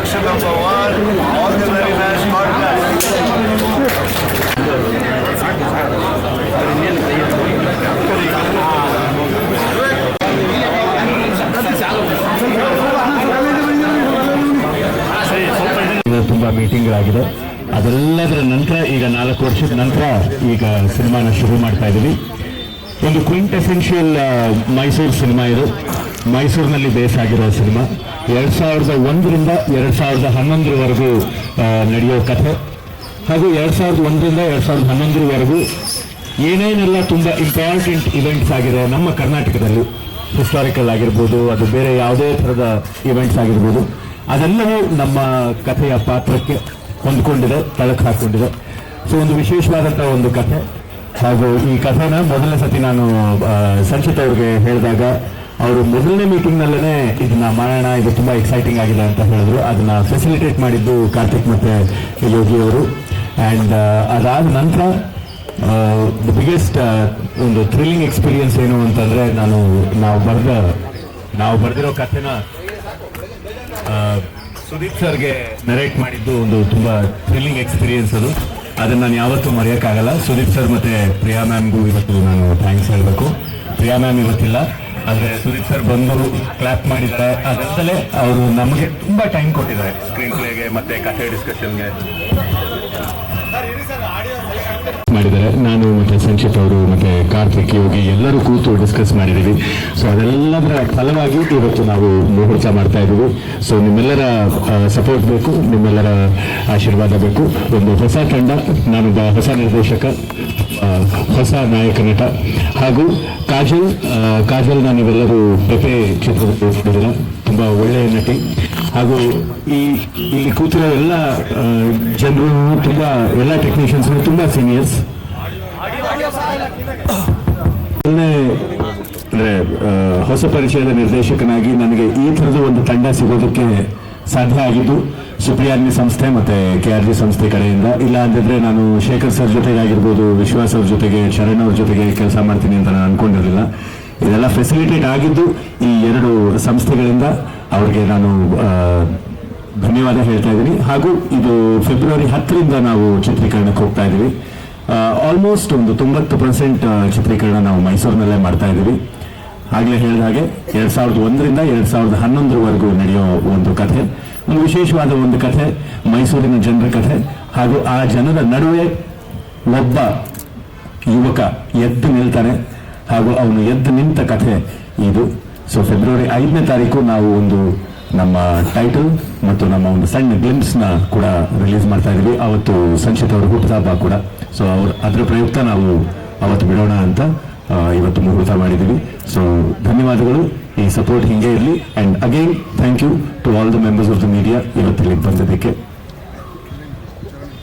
production number one, all the very best, God ತುಂಬ ಮೀಟಿಂಗ್ಗಳಾಗಿದೆ ಅದೆಲ್ಲದರ ನಂತರ ಈಗ ನಾಲ್ಕು ವರ್ಷದ ನಂತರ ಈಗ ಸಿನಿಮಾನ ಶುರು ಮಾಡ್ತಾ ಇದ್ದೀವಿ. ಒಂದು ಕ್ವಿಂಟ್ ಎಸೆನ್ಷಿಯಲ್ ಮೈಸೂರು ಸಿನಿಮಾ ಇದು. ಮೈಸೂರಿನಲ್ಲಿ ಬೇಸ್ ಆಗಿರೋ ಸಿನಿಮಾ. ಎರಡು ಸಾವಿರದ ಒಂದರಿಂದ ಎರಡು ಸಾವಿರದ ಹನ್ನೊಂದರವರೆಗೂ ನಡೆಯೋ ಕಥೆ. ಹಾಗೂ ಎರಡು ಸಾವಿರದ ಒಂದರಿಂದ ಎರಡು ಸಾವಿರದ ಹನ್ನೊಂದರವರೆಗೂ ಏನೇನೆಲ್ಲ ತುಂಬ ಇಂಪಾರ್ಟೆಂಟ್ ಇವೆಂಟ್ಸ್ ಆಗಿದೆ ನಮ್ಮ ಕರ್ನಾಟಕದಲ್ಲಿ. ಹಿಸ್ಟಾರಿಕಲ್ ಆಗಿರ್ಬೋದು, ಅದು ಬೇರೆ ಯಾವುದೇ ಥರದ ಇವೆಂಟ್ಸ್ ಆಗಿರ್ಬೋದು, ಅದೆಲ್ಲವೂ ನಮ್ಮ ಕಥೆಯ ಪಾತ್ರಕ್ಕೆ ಹೊಂದ್ಕೊಂಡಿದೆ, ತಳಕು ಹಾಕ್ಕೊಂಡಿದೆ ಸೊ ಒಂದು ವಿಶೇಷವಾದಂಥ ಒಂದು ಕಥೆ. ಹಾಗೂ ಈ ಕಥೆನ ಮೊದಲನೇ ಸತಿ ನಾನು ಸಂಚಿತ ಸಂಚಿತ್ ಅವ್ರಿಗೆ ಹೇಳಿದಾಗ ಅವರು ಮೊದಲನೇ ಮೀಟಿಂಗ್ನಲ್ಲೇ ಇದನ್ನ ಮಾಡೋಣ, ಇದು ತುಂಬ ಎಕ್ಸೈಟಿಂಗ್ ಆಗಿದೆ ಅಂತ ಹೇಳಿದ್ರು. ಅದನ್ನ ಫೆಸಿಲಿಟೇಟ್ ಮಾಡಿದ್ದು ಕಾರ್ತಿಕ್ ಮತ್ತೆ ಯೋಗಿ ಅವರು. ಆ್ಯಂಡ್ ಅದಾದ ನಂತರ ದ ಬಿಗ್ಗೆಸ್ಟ್ ಒಂದು ಥ್ರಿಲ್ಲಿಂಗ್ ಎಕ್ಸ್ಪೀರಿಯನ್ಸ್ ಏನು ಅಂತಂದರೆ ನಾನು, ನಾವು ಬರೆದ, ನಾವು ಬರೆದಿರೋ ಕಥೆನ ಸುದೀಪ್ ಸರ್ಗೆ ನರೇಟ್ ಮಾಡಿದ್ದು ಒಂದು ತುಂಬಾ ಥ್ರಿಲ್ಲಿಂಗ್ ಎಕ್ಸ್ಪೀರಿಯನ್ಸ್ ಅದು. ಅದನ್ನ ನಾನು ಯಾವತ್ತೂ ಮರೆಯೋಕ್ಕಾಗಲ್ಲ. ಸುದೀಪ್ ಸರ್ ಮತ್ತೆ ಪ್ರಿಯಾ ಮ್ಯಾಮ್ಗೂ ಇವತ್ತು ನಾನು ಥ್ಯಾಂಕ್ಸ್ ಹೇಳಬೇಕು. ಪ್ರಿಯಾ ಮ್ಯಾಮ್ ಇವತ್ತಿಲ್ಲ. ಆದರೆ ಸುದೀಪ್ ಸರ್ ಬಂದು ಕ್ಲಾಪ್ ಮಾಡಿದ್ದಾರೆ. ಅದರಿಂದಲೇ ಅವರು ನಮಗೆ ತುಂಬಾ ಟೈಮ್ ಕೊಟ್ಟಿದ್ದಾರೆ. ಸ್ಕ್ರೀನ್ ಪ್ಲೇಗೆ ಮತ್ತೆ ಕಥೆ ಡಿಸ್ಕಷನ್ಗೆ ಮಾಡಿದ್ದಾರೆ. ನಾನು ಮತ್ತೆ ಸಂಚಿತ್ ಅವರು ಮತ್ತೆ ಕಾರ್ತಿಕ್ ಯೋಗಿ ಎಲ್ಲರೂ ಕೂತು ಡಿಸ್ಕಸ್ ಮಾಡಿದ್ದೀವಿ. ಸೊ ಅದೆಲ್ಲದರ ಫಲವಾಗಿ ಇವತ್ತು ನಾವು ಮುಹೂರ್ತ ಮಾಡ್ತಾ ಇದ್ದೀವಿ. ಸೊ ನಿಮ್ಮೆಲ್ಲರ ಸಪೋರ್ಟ್ ಬೇಕು, ನಿಮ್ಮೆಲ್ಲರ ಆಶೀರ್ವಾದ ಬೇಕು. ಒಂದು ಹೊಸ ತಂಡ, ನಾನೊಬ್ಬ ಹೊಸ ನಿರ್ದೇಶಕ ಹೊಸ ನಾಯಕ ನಟ, ಹಾಗೂ ಕಾಜಲ್ ಕಾಜಲ್ ನಾನು ಇವೆಲ್ಲರೂ ಪ್ರತಿ ನೋಡಿದಿರ ತುಂಬ ಒಳ್ಳೆಯ ನಟಿ. ಹಾಗೂ ಈ ಇಲ್ಲಿ ಕೂತಿರೋ ಎಲ್ಲ ಜನರು ತುಂಬಾ, ಎಲ್ಲ ಟೆಕ್ನಿಷಿಯನ್ಸ್ ತುಂಬ ಸೀನಿಯರ್ಸ್ ಅಂದ್ರೆ ಹೊಸ ಪರಿಚಯದ ನಿರ್ದೇಶಕನಾಗಿ ನನಗೆ ಈ ಥರದ ಒಂದು ತಂಡ ಸಿಗೋದಕ್ಕೆ ಸಾಧ್ಯ ಆಗಿದ್ದು ಸುಪ್ರಿಯಾರ್ಮಿ ಸಂಸ್ಥೆ ಮತ್ತೆ ಕೆ ಆರ್ ಜಿ ಸಂಸ್ಥೆ ಕಡೆಯಿಂದ. ಇಲ್ಲ ಅಂದಿದ್ರೆ ನಾನು ಶೇಖರ್ ಸರ್ ಜೊತೆಗೆ ಆಗಿರ್ಬೋದು ವಿಶ್ವಾಸ್ ಅವ್ರ ಜೊತೆಗೆ, ಶರಣ್ ಅವ್ರ ಜೊತೆಗೆ ಕೆಲಸ ಮಾಡ್ತೀನಿ ಅಂತ ನಾನು ಅನ್ಕೊಂಡಿರಲಿಲ್ಲ. ಇದೆಲ್ಲ ಫೆಸಿಲಿಟೇಟ್ ಆಗಿದ್ದು ಈ ಎರಡು ಸಂಸ್ಥೆಗಳಿಂದ ಅವ್ರಿಗೆ ನಾನು ಧನ್ಯವಾದ ಹೇಳ್ತಾ ಇದ್ದೀನಿ. ಹಾಗೂ ಇದು ಫೆಬ್ರವರಿ ಹತ್ತರಿಂದ ನಾವು ಚಿತ್ರೀಕರಣಕ್ಕೆ ಹೋಗ್ತಾ ಇದ್ದೀವಿ. ಆಲ್ಮೋಸ್ಟ್ ಒಂದು ತೊಂಬತ್ತು ಪರ್ಸೆಂಟ್ ಚಿತ್ರೀಕರಣ ನಾವು ಮೈಸೂರಿನಲ್ಲೇ ಮಾಡ್ತಾ ಇದ್ದೀವಿ. ಆಗಲೇ ಹೇಳಿದ ಹಾಗೆ ಎರಡು ಸಾವಿರದ ಒಂದರಿಂದ ಎರಡು ಸಾವಿರದ ಹನ್ನೊಂದರವರೆಗೂ ನಡೆಯೋ ಒಂದು ಕಥೆ, ಒಂದು ವಿಶೇಷವಾದ ಒಂದು ಕಥೆ, ಮೈಸೂರಿನ ಜನರ ಕಥೆ, ಹಾಗೂ ಆ ಜನರ ನಡುವೆ ಒಬ್ಬ ಯುವಕ ಎದ್ದು ನಿಲ್ತಾನೆ. ಹಾಗೂ ಅವನು ಎದ್ದು ನಿಂತ ಕಥೆ ಇದು. ಸೊ ಫೆಬ್ರವರಿ ಐದನೇ ತಾರೀಕು ನಾವು ಒಂದು ನಮ್ಮ ಟೈಟಲ್ ಮತ್ತು ನಮ್ಮ ಒಂದು ಸಣ್ಣ ಗ್ಲಿಮ್ಸ್ನ ಕೂಡ ರಿಲೀಸ್ ಮಾಡ್ತಾ ಇದ್ದೀವಿ. ಅವತ್ತು ಸಂಚಿತ್ ಅವರ ಹುಟ್ಟುಹಬ್ಬ ಕೂಡ. ಸೊ ಅವ್ರ ಅದರ ಪ್ರಯುಕ್ತ ನಾವು ಅವತ್ತು ಬಿಡೋಣ ಅಂತ ಇವತ್ತು ಮುಹೂರ್ತ ಮಾಡಿದ್ದೀವಿ. ಸೊ ಧನ್ಯವಾದಗಳು. ಈ ಸಪೋರ್ಟ್ ಹಿಂಗೆ ಇರಲಿ. And again thank you to all the members of the media ಇವತ್ತಿಲ್ಲಿ ಬಂದಿದ್ದಕ್ಕೆ.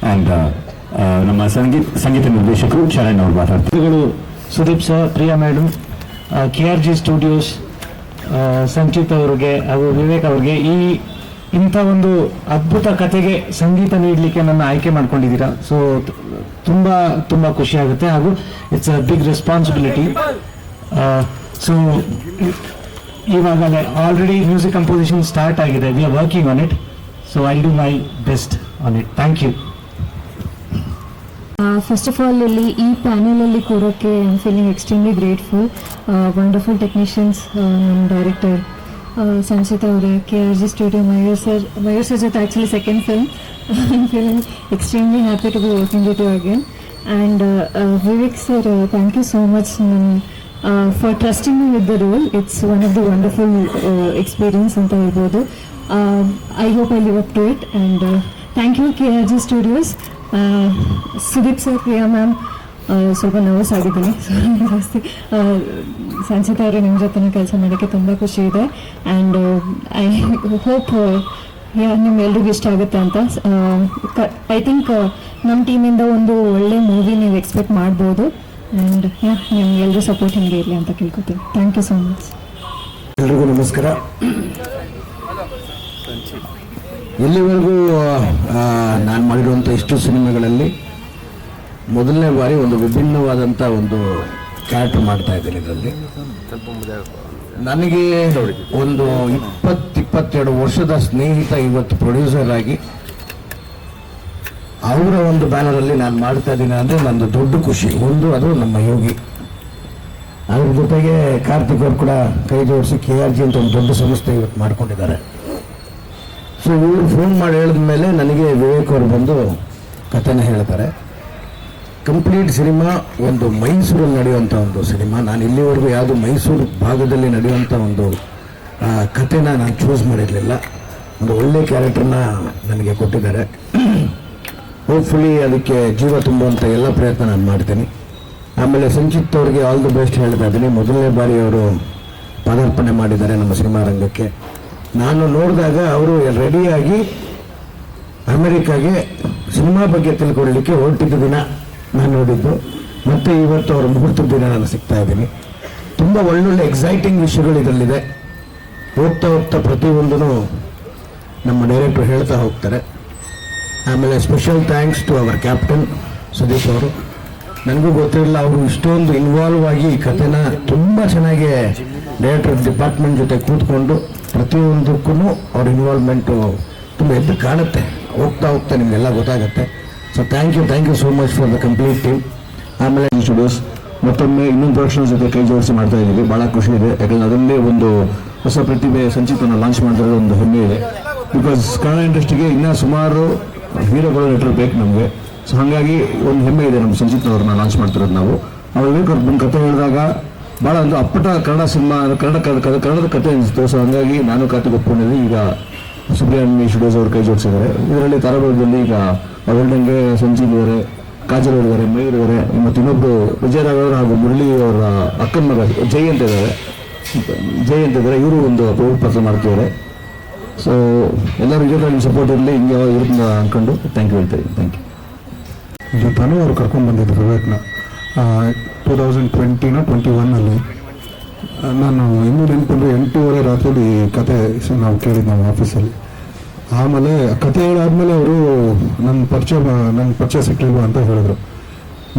ಆ್ಯಂಡ್ ನಮ್ಮ ಸಂಗೀತ ಸಂಗೀತ ನಿರ್ದೇಶಕರು ಶರಣ್ ಅವರು ಮಾತಾಡ್ತಾರೆ Sudeep sir, Priya madam K R G studios Sanchit ಅವ್ರಿಗೆ ಹಾಗೂ ವಿವೇಕ್ ಅವ್ರಿಗೆ ಈ ಇಂಥ ಒಂದು ಅದ್ಭುತ ಕಥೆಗೆ ಸಂಗೀತ ನೀಡಲಿಕ್ಕೆ ನನ್ನ ಆಯ್ಕೆ ಮಾಡ್ಕೊಂಡಿದ್ದೀರಾ. ಸೊ ತುಂಬ ತುಂಬ ಖುಷಿ ಆಗುತ್ತೆ ಹಾಗೂ it's a big responsibility so ಇವಾಗಲೇ ಆಲ್ರೆಡಿ ಮ್ಯೂಸಿಕ್ ಕಂಪೋಸಿಷನ್ ಸ್ಟಾರ್ಟ್ ಆಗಿದೆ. We are working on it so I do my best on it thank you first of all ಇಲ್ಲಿ ಈ ಪ್ಯಾನಲಲ್ಲಿ ಕೂರೋಕ್ಕೆ I am feeling extremely grateful wonderful technicians ನಮ್ಮ director Sanchita ಅವರೇ K R G studio Mayur sir Mayur sir ಜೊತೆ actually second film I feeling extremely happy to be working with you again and Vivek sir thank you so much ನನ್ನ for trusting with the role it's one of the wonderful experience ಅಂತ ಹೇಳ್ಬೋದು. I hope I live up to it and thank you K R G studios Sudeep sir, Priya ma'am ಸ್ವಲ್ಪ nervous ಆಗಿದ್ದೀನಿ. ಜಾಸ್ತಿ. ಸಂಚಿತ ಅವರು ನಿಮ್ಮ ಜೊತೆ ಕೆಲಸ ಮಾಡೋಕ್ಕೆ ತುಂಬ ಖುಷಿ ಇದೆ. ಆ್ಯಂಡ್ ಐ ಹೋಪ್ ಯಾ, ನಿಮ್ಮೆಲ್ರಿಗೂ ಇಷ್ಟ ಆಗುತ್ತೆ ಅಂತ. ಐ ಥಿಂಕ್ ನಮ್ಮ ಟೀಮಿಂದ ಒಂದು ಒಳ್ಳೆ ಮೂವಿ ನೀವು ಎಕ್ಸ್ಪೆಕ್ಟ್ ಮಾಡ್ಬೋದು. ಆ್ಯಂಡ್ ಯಾ ನಿಮ್ಗೆಲ್ಲರೂ ಸಪೋರ್ಟ್ ಹಿಂಗೆ ಇರಲಿ ಅಂತ ಕೇಳ್ಕೊತೀನಿ. ಥ್ಯಾಂಕ್ ಯು ಸೊ ಮಚ್ ಎಲ್ರಿಗೂ ನಮಸ್ಕಾರ. ಇಲ್ಲಿವರೆಗೂ ನಾನು ಮಾಡಿರುವಂಥ ಇಷ್ಟು ಸಿನಿಮಾಗಳಲ್ಲಿ ಮೊದಲನೇ ಬಾರಿ ಒಂದು ವಿಭಿನ್ನವಾದಂಥ ಒಂದು ಕ್ಯಾರೆಕ್ಟರ್ ಮಾಡ್ತಾ ಇದ್ದೀನಿ ಇದರಲ್ಲಿ. ನನಗೆ ಒಂದು ಇಪ್ಪತ್ತು ಇಪ್ಪತ್ತೆರಡು ವರ್ಷದ ಸ್ನೇಹಿತ ಇವತ್ತು ಪ್ರೊಡ್ಯೂಸರ್ ಆಗಿ ಅವರ ಒಂದು ಬ್ಯಾನರಲ್ಲಿ ನಾನು ಮಾಡ್ತಾ ಇದ್ದೀನಿ ಅಂದರೆ ನಂದು ದೊಡ್ಡ ಖುಷಿ. ಒಂದು, ಅದು ನಮ್ಮ ಯೋಗಿ. ಅದ್ರ ಜೊತೆಗೆ ಕಾರ್ತಿಕ್ ಅವರು ಕೂಡ ಕೈ ಜೋಡಿಸಿ ಕೆ ಆರ್ ಜಿ ಅಂತ ಒಂದು ದೊಡ್ಡ ಸಂಸ್ಥೆ ಇವತ್ತು ಮಾಡ್ಕೊಂಡಿದ್ದಾರೆ. ಸೊ ಇವರು ಫೋನ್ ಮಾಡಿ ಹೇಳಿದ ಮೇಲೆ ನನಗೆ ವಿವೇಕ್ ಅವರು ಬಂದು ಕಥೆನ ಹೇಳ್ತಾರೆ. ಕಂಪ್ಲೀಟ್ ಸಿನಿಮಾ ಒಂದು ಮೈಸೂರಲ್ಲಿ ನಡೆಯುವಂಥ ಒಂದು ಸಿನಿಮಾ ನಾನು ಇಲ್ಲಿವರೆಗೂ ಯಾವುದು ಮೈಸೂರು ಭಾಗದಲ್ಲಿ ನಡೆಯುವಂಥ ಒಂದು ಕಥೆನ ನಾನು ಚೂಸ್ ಮಾಡಿರಲಿಲ್ಲ. ಒಂದು ಒಳ್ಳೆ ಕ್ಯಾರೆಕ್ಟರ್ನ ನನಗೆ ಕೊಟ್ಟಿದ್ದಾರೆ. ಹೋಪ್ಫುಲಿ ಅದಕ್ಕೆ ಜೀವ ತುಂಬುವಂಥ ಎಲ್ಲ ಪ್ರಯತ್ನ ನಾನು ಮಾಡ್ತೀನಿ. ಆಮೇಲೆ ಸಂಚಿತ್ ಅವ್ರಿಗೆ ಆಲ್ ದಿ ಬೆಸ್ಟ್ ಹೇಳ್ತಾ ಇದ್ದೀನಿ. ಮೊದಲನೇ ಬಾರಿ ಅವರು ಪದಾರ್ಪಣೆ ಮಾಡಿದ್ದಾರೆ ನಮ್ಮ ಸಿನಿಮಾ ರಂಗಕ್ಕೆ. ನಾನು ನೋಡಿದಾಗ ಅವರು ರೆಡಿಯಾಗಿ ಅಮೆರಿಕಾಗೆ ಸಿನಿಮಾ ಬಗ್ಗೆ ತಿಳ್ಕೊಳ್ಳಿಕ್ಕೆ ಹೊರಟಿದ್ದ ದಿನ ನಾನು ನೋಡಿದ್ದು. ಮತ್ತೆ ಇವತ್ತು ಅವರ ಮುಹೂರ್ತದ ದಿನ ನಾನು ಸಿಗ್ತಾ ಇದ್ದೀನಿ. ತುಂಬ ಒಳ್ಳೊಳ್ಳೆ ಎಕ್ಸೈಟಿಂಗ್ ವಿಷಯಗಳು ಇದರಲ್ಲಿದೆ. ಹೋಗ್ತಾ ಹೋಗ್ತಾ ಪ್ರತಿಯೊಂದೂ ನಮ್ಮ ಡೈರೆಕ್ಟರ್ ಹೇಳ್ತಾ ಹೋಗ್ತಾರೆ. ಆಮೇಲೆ special thanks to our captain Sudeep ಅವರು. ನನಗೂ ಗೊತ್ತಿರಲಿಲ್ಲ ಅವರು ಇಷ್ಟೊಂದು ಇನ್ವಾಲ್ವ್ ಆಗಿ ಈ ಕಥೆನ ತುಂಬ ಚೆನ್ನಾಗಿ ಡೈರೆಕ್ಟರ್ ಡಿಪಾರ್ಟ್ಮೆಂಟ್ ಜೊತೆ ಕೂತ್ಕೊಂಡು ಪ್ರತಿಯೊಂದಕ್ಕೂ ಅವ್ರ ಇನ್ವಾಲ್ವ್ಮೆಂಟು ತುಂಬ ಎದ್ದು ಕಾಣುತ್ತೆ. ಹೋಗ್ತಾ ಹೋಗ್ತಾ ನಿಮಗೆಲ್ಲ ಗೊತ್ತಾಗುತ್ತೆ. So thank you thank you so much for the complete team ಆಮೇಲೆ ಸ್ಟುಡಿಯೋಸ್ ಮತ್ತೊಮ್ಮೆ ಇನ್ನೊಂದು ಪ್ರೊಡಕ್ಷನ್ ಜೊತೆ ಕೈ ಜೋಡಿಸಿ ಮಾಡ್ತಾ ಇದ್ದೀವಿ. ಭಾಳ ಖುಷಿ ಇದೆ. ಯಾಕಂದರೆ ಅದರಲ್ಲೇ ಒಂದು ಹೊಸ ಪ್ರತಿಭೆ, ಸಂಚಿತನ ಲಾಂಚ್ ಮಾಡಿದ್ರೆ ಒಂದು ಹೆಮ್ಮೆ ಇದೆ. ಬಿಕಾಸ್ ಕನ್ನಡ ಇಂಡಸ್ಟ್ರಿಗೆ ಇನ್ನೂ ಸುಮಾರು ಹೀರೋಗಳು ಲೆಟರ್ ಬೇಕು ನಮಗೆ. ಸೊ ಹಾಗಾಗಿ ಒಂದು ಹೆಮ್ಮೆ ಇದೆ ನಮ್ಮ ಸಂಚಿತ್ ಅವ್ರನ್ನ ಲಾಂಚ್ ಮಾಡ್ತಿರೋದು ನಾವು. ಅವ್ರು ಬೇಕು ಅವ್ರು ಬಂದು ಕತೆ ಹೇಳಿದಾಗ ಭಾಳ ಒಂದು ಅಪ್ಪಟ ಕನ್ನಡ ಸಿನಿಮಾ, ಕನ್ನಡ ಕನ್ನಡದ ಕತೆ ಅನಿಸ್ತು ಸೊ ಹಾಗಾಗಿ ನಾನು ಕತೆ ಒಪ್ಕೊಂಡಿದ್ದೆ. ಈಗ ಸುಬ್ರಹ್ಮಣ್ಯ ಶುಡೋಸ್ ಅವರು ಕೈ ಜೋಡಿಸಿದ್ದಾರೆ. ಇದರಲ್ಲಿ ತಾರಾಬಾರದಲ್ಲಿ ಈಗ ಅವಳಂಗೆ ಸಂಜೀವ್ ಅವರೇ ಕಾಜಲ್ ಅವರಿದ್ದಾರೆ ಮಯೂರ್ ಇದ್ದಾರೆ, ಮತ್ತು ಇನ್ನೊಬ್ಬರು ವಿಜಯರಾವ್ ಅವರು ಹಾಗೂ ಮುರಳಿ ಅವರ ಅಕ್ಕನ ಮಗ ಜೈ ಅಂತ ಇದ್ದಾರೆ. ಜೈ ಅಂತ ಇದ್ದಾರೆ. ಇವರು ಒಂದು ಪ್ರಮುಖ ಪಾತ್ರ ಮಾಡ್ತಿದ್ದಾರೆ. ಸೊ ಎಲ್ಲರೂ ಇದೆ ನಿಮ್ಮ ಸಪೋರ್ಟ್ ಇರಲಿ. ಹಿಂಗೆ ಯಾವಾಗ ಇರುತ್ತೆ ಅನ್ಕೊಂಡು ಥ್ಯಾಂಕ್ ಯು ಹೇಳ್ತಾ ಇದ್ದೀನಿ. ಥ್ಯಾಂಕ್ ಯು ಇದು ತನು ಅವರು ಕರ್ಕೊಂಡು ಬಂದಿದ್ದರು ವಿವೇಕ್ನ. ಟೂ ತೌಸಂಡ್ ಟ್ವೆಂಟಿನ ಟ್ವೆಂಟಿ ಒನ್ನಲ್ಲಿ ನಾನು ಇನ್ನೂ ನೆನ್ಕೊಂಡ್ರೆ ಎಂಟೂವರೆ ರಾತ್ರಿ ಕತೆ ನಾವು ಕೇಳಿದ್ದು ನಾವು ಆಫೀಸಲ್ಲಿ. ಆಮೇಲೆ ಕತೆ ಹೇಳಾದ್ಮೇಲೆ ಅವರು ನನ್ನ ಪರಿಚಯ ನನ್ನ ಪರಿಚಯ ಸಿಕ್ಕಲಿಲ್ವ ಅಂತ ಹೇಳಿದ್ರು.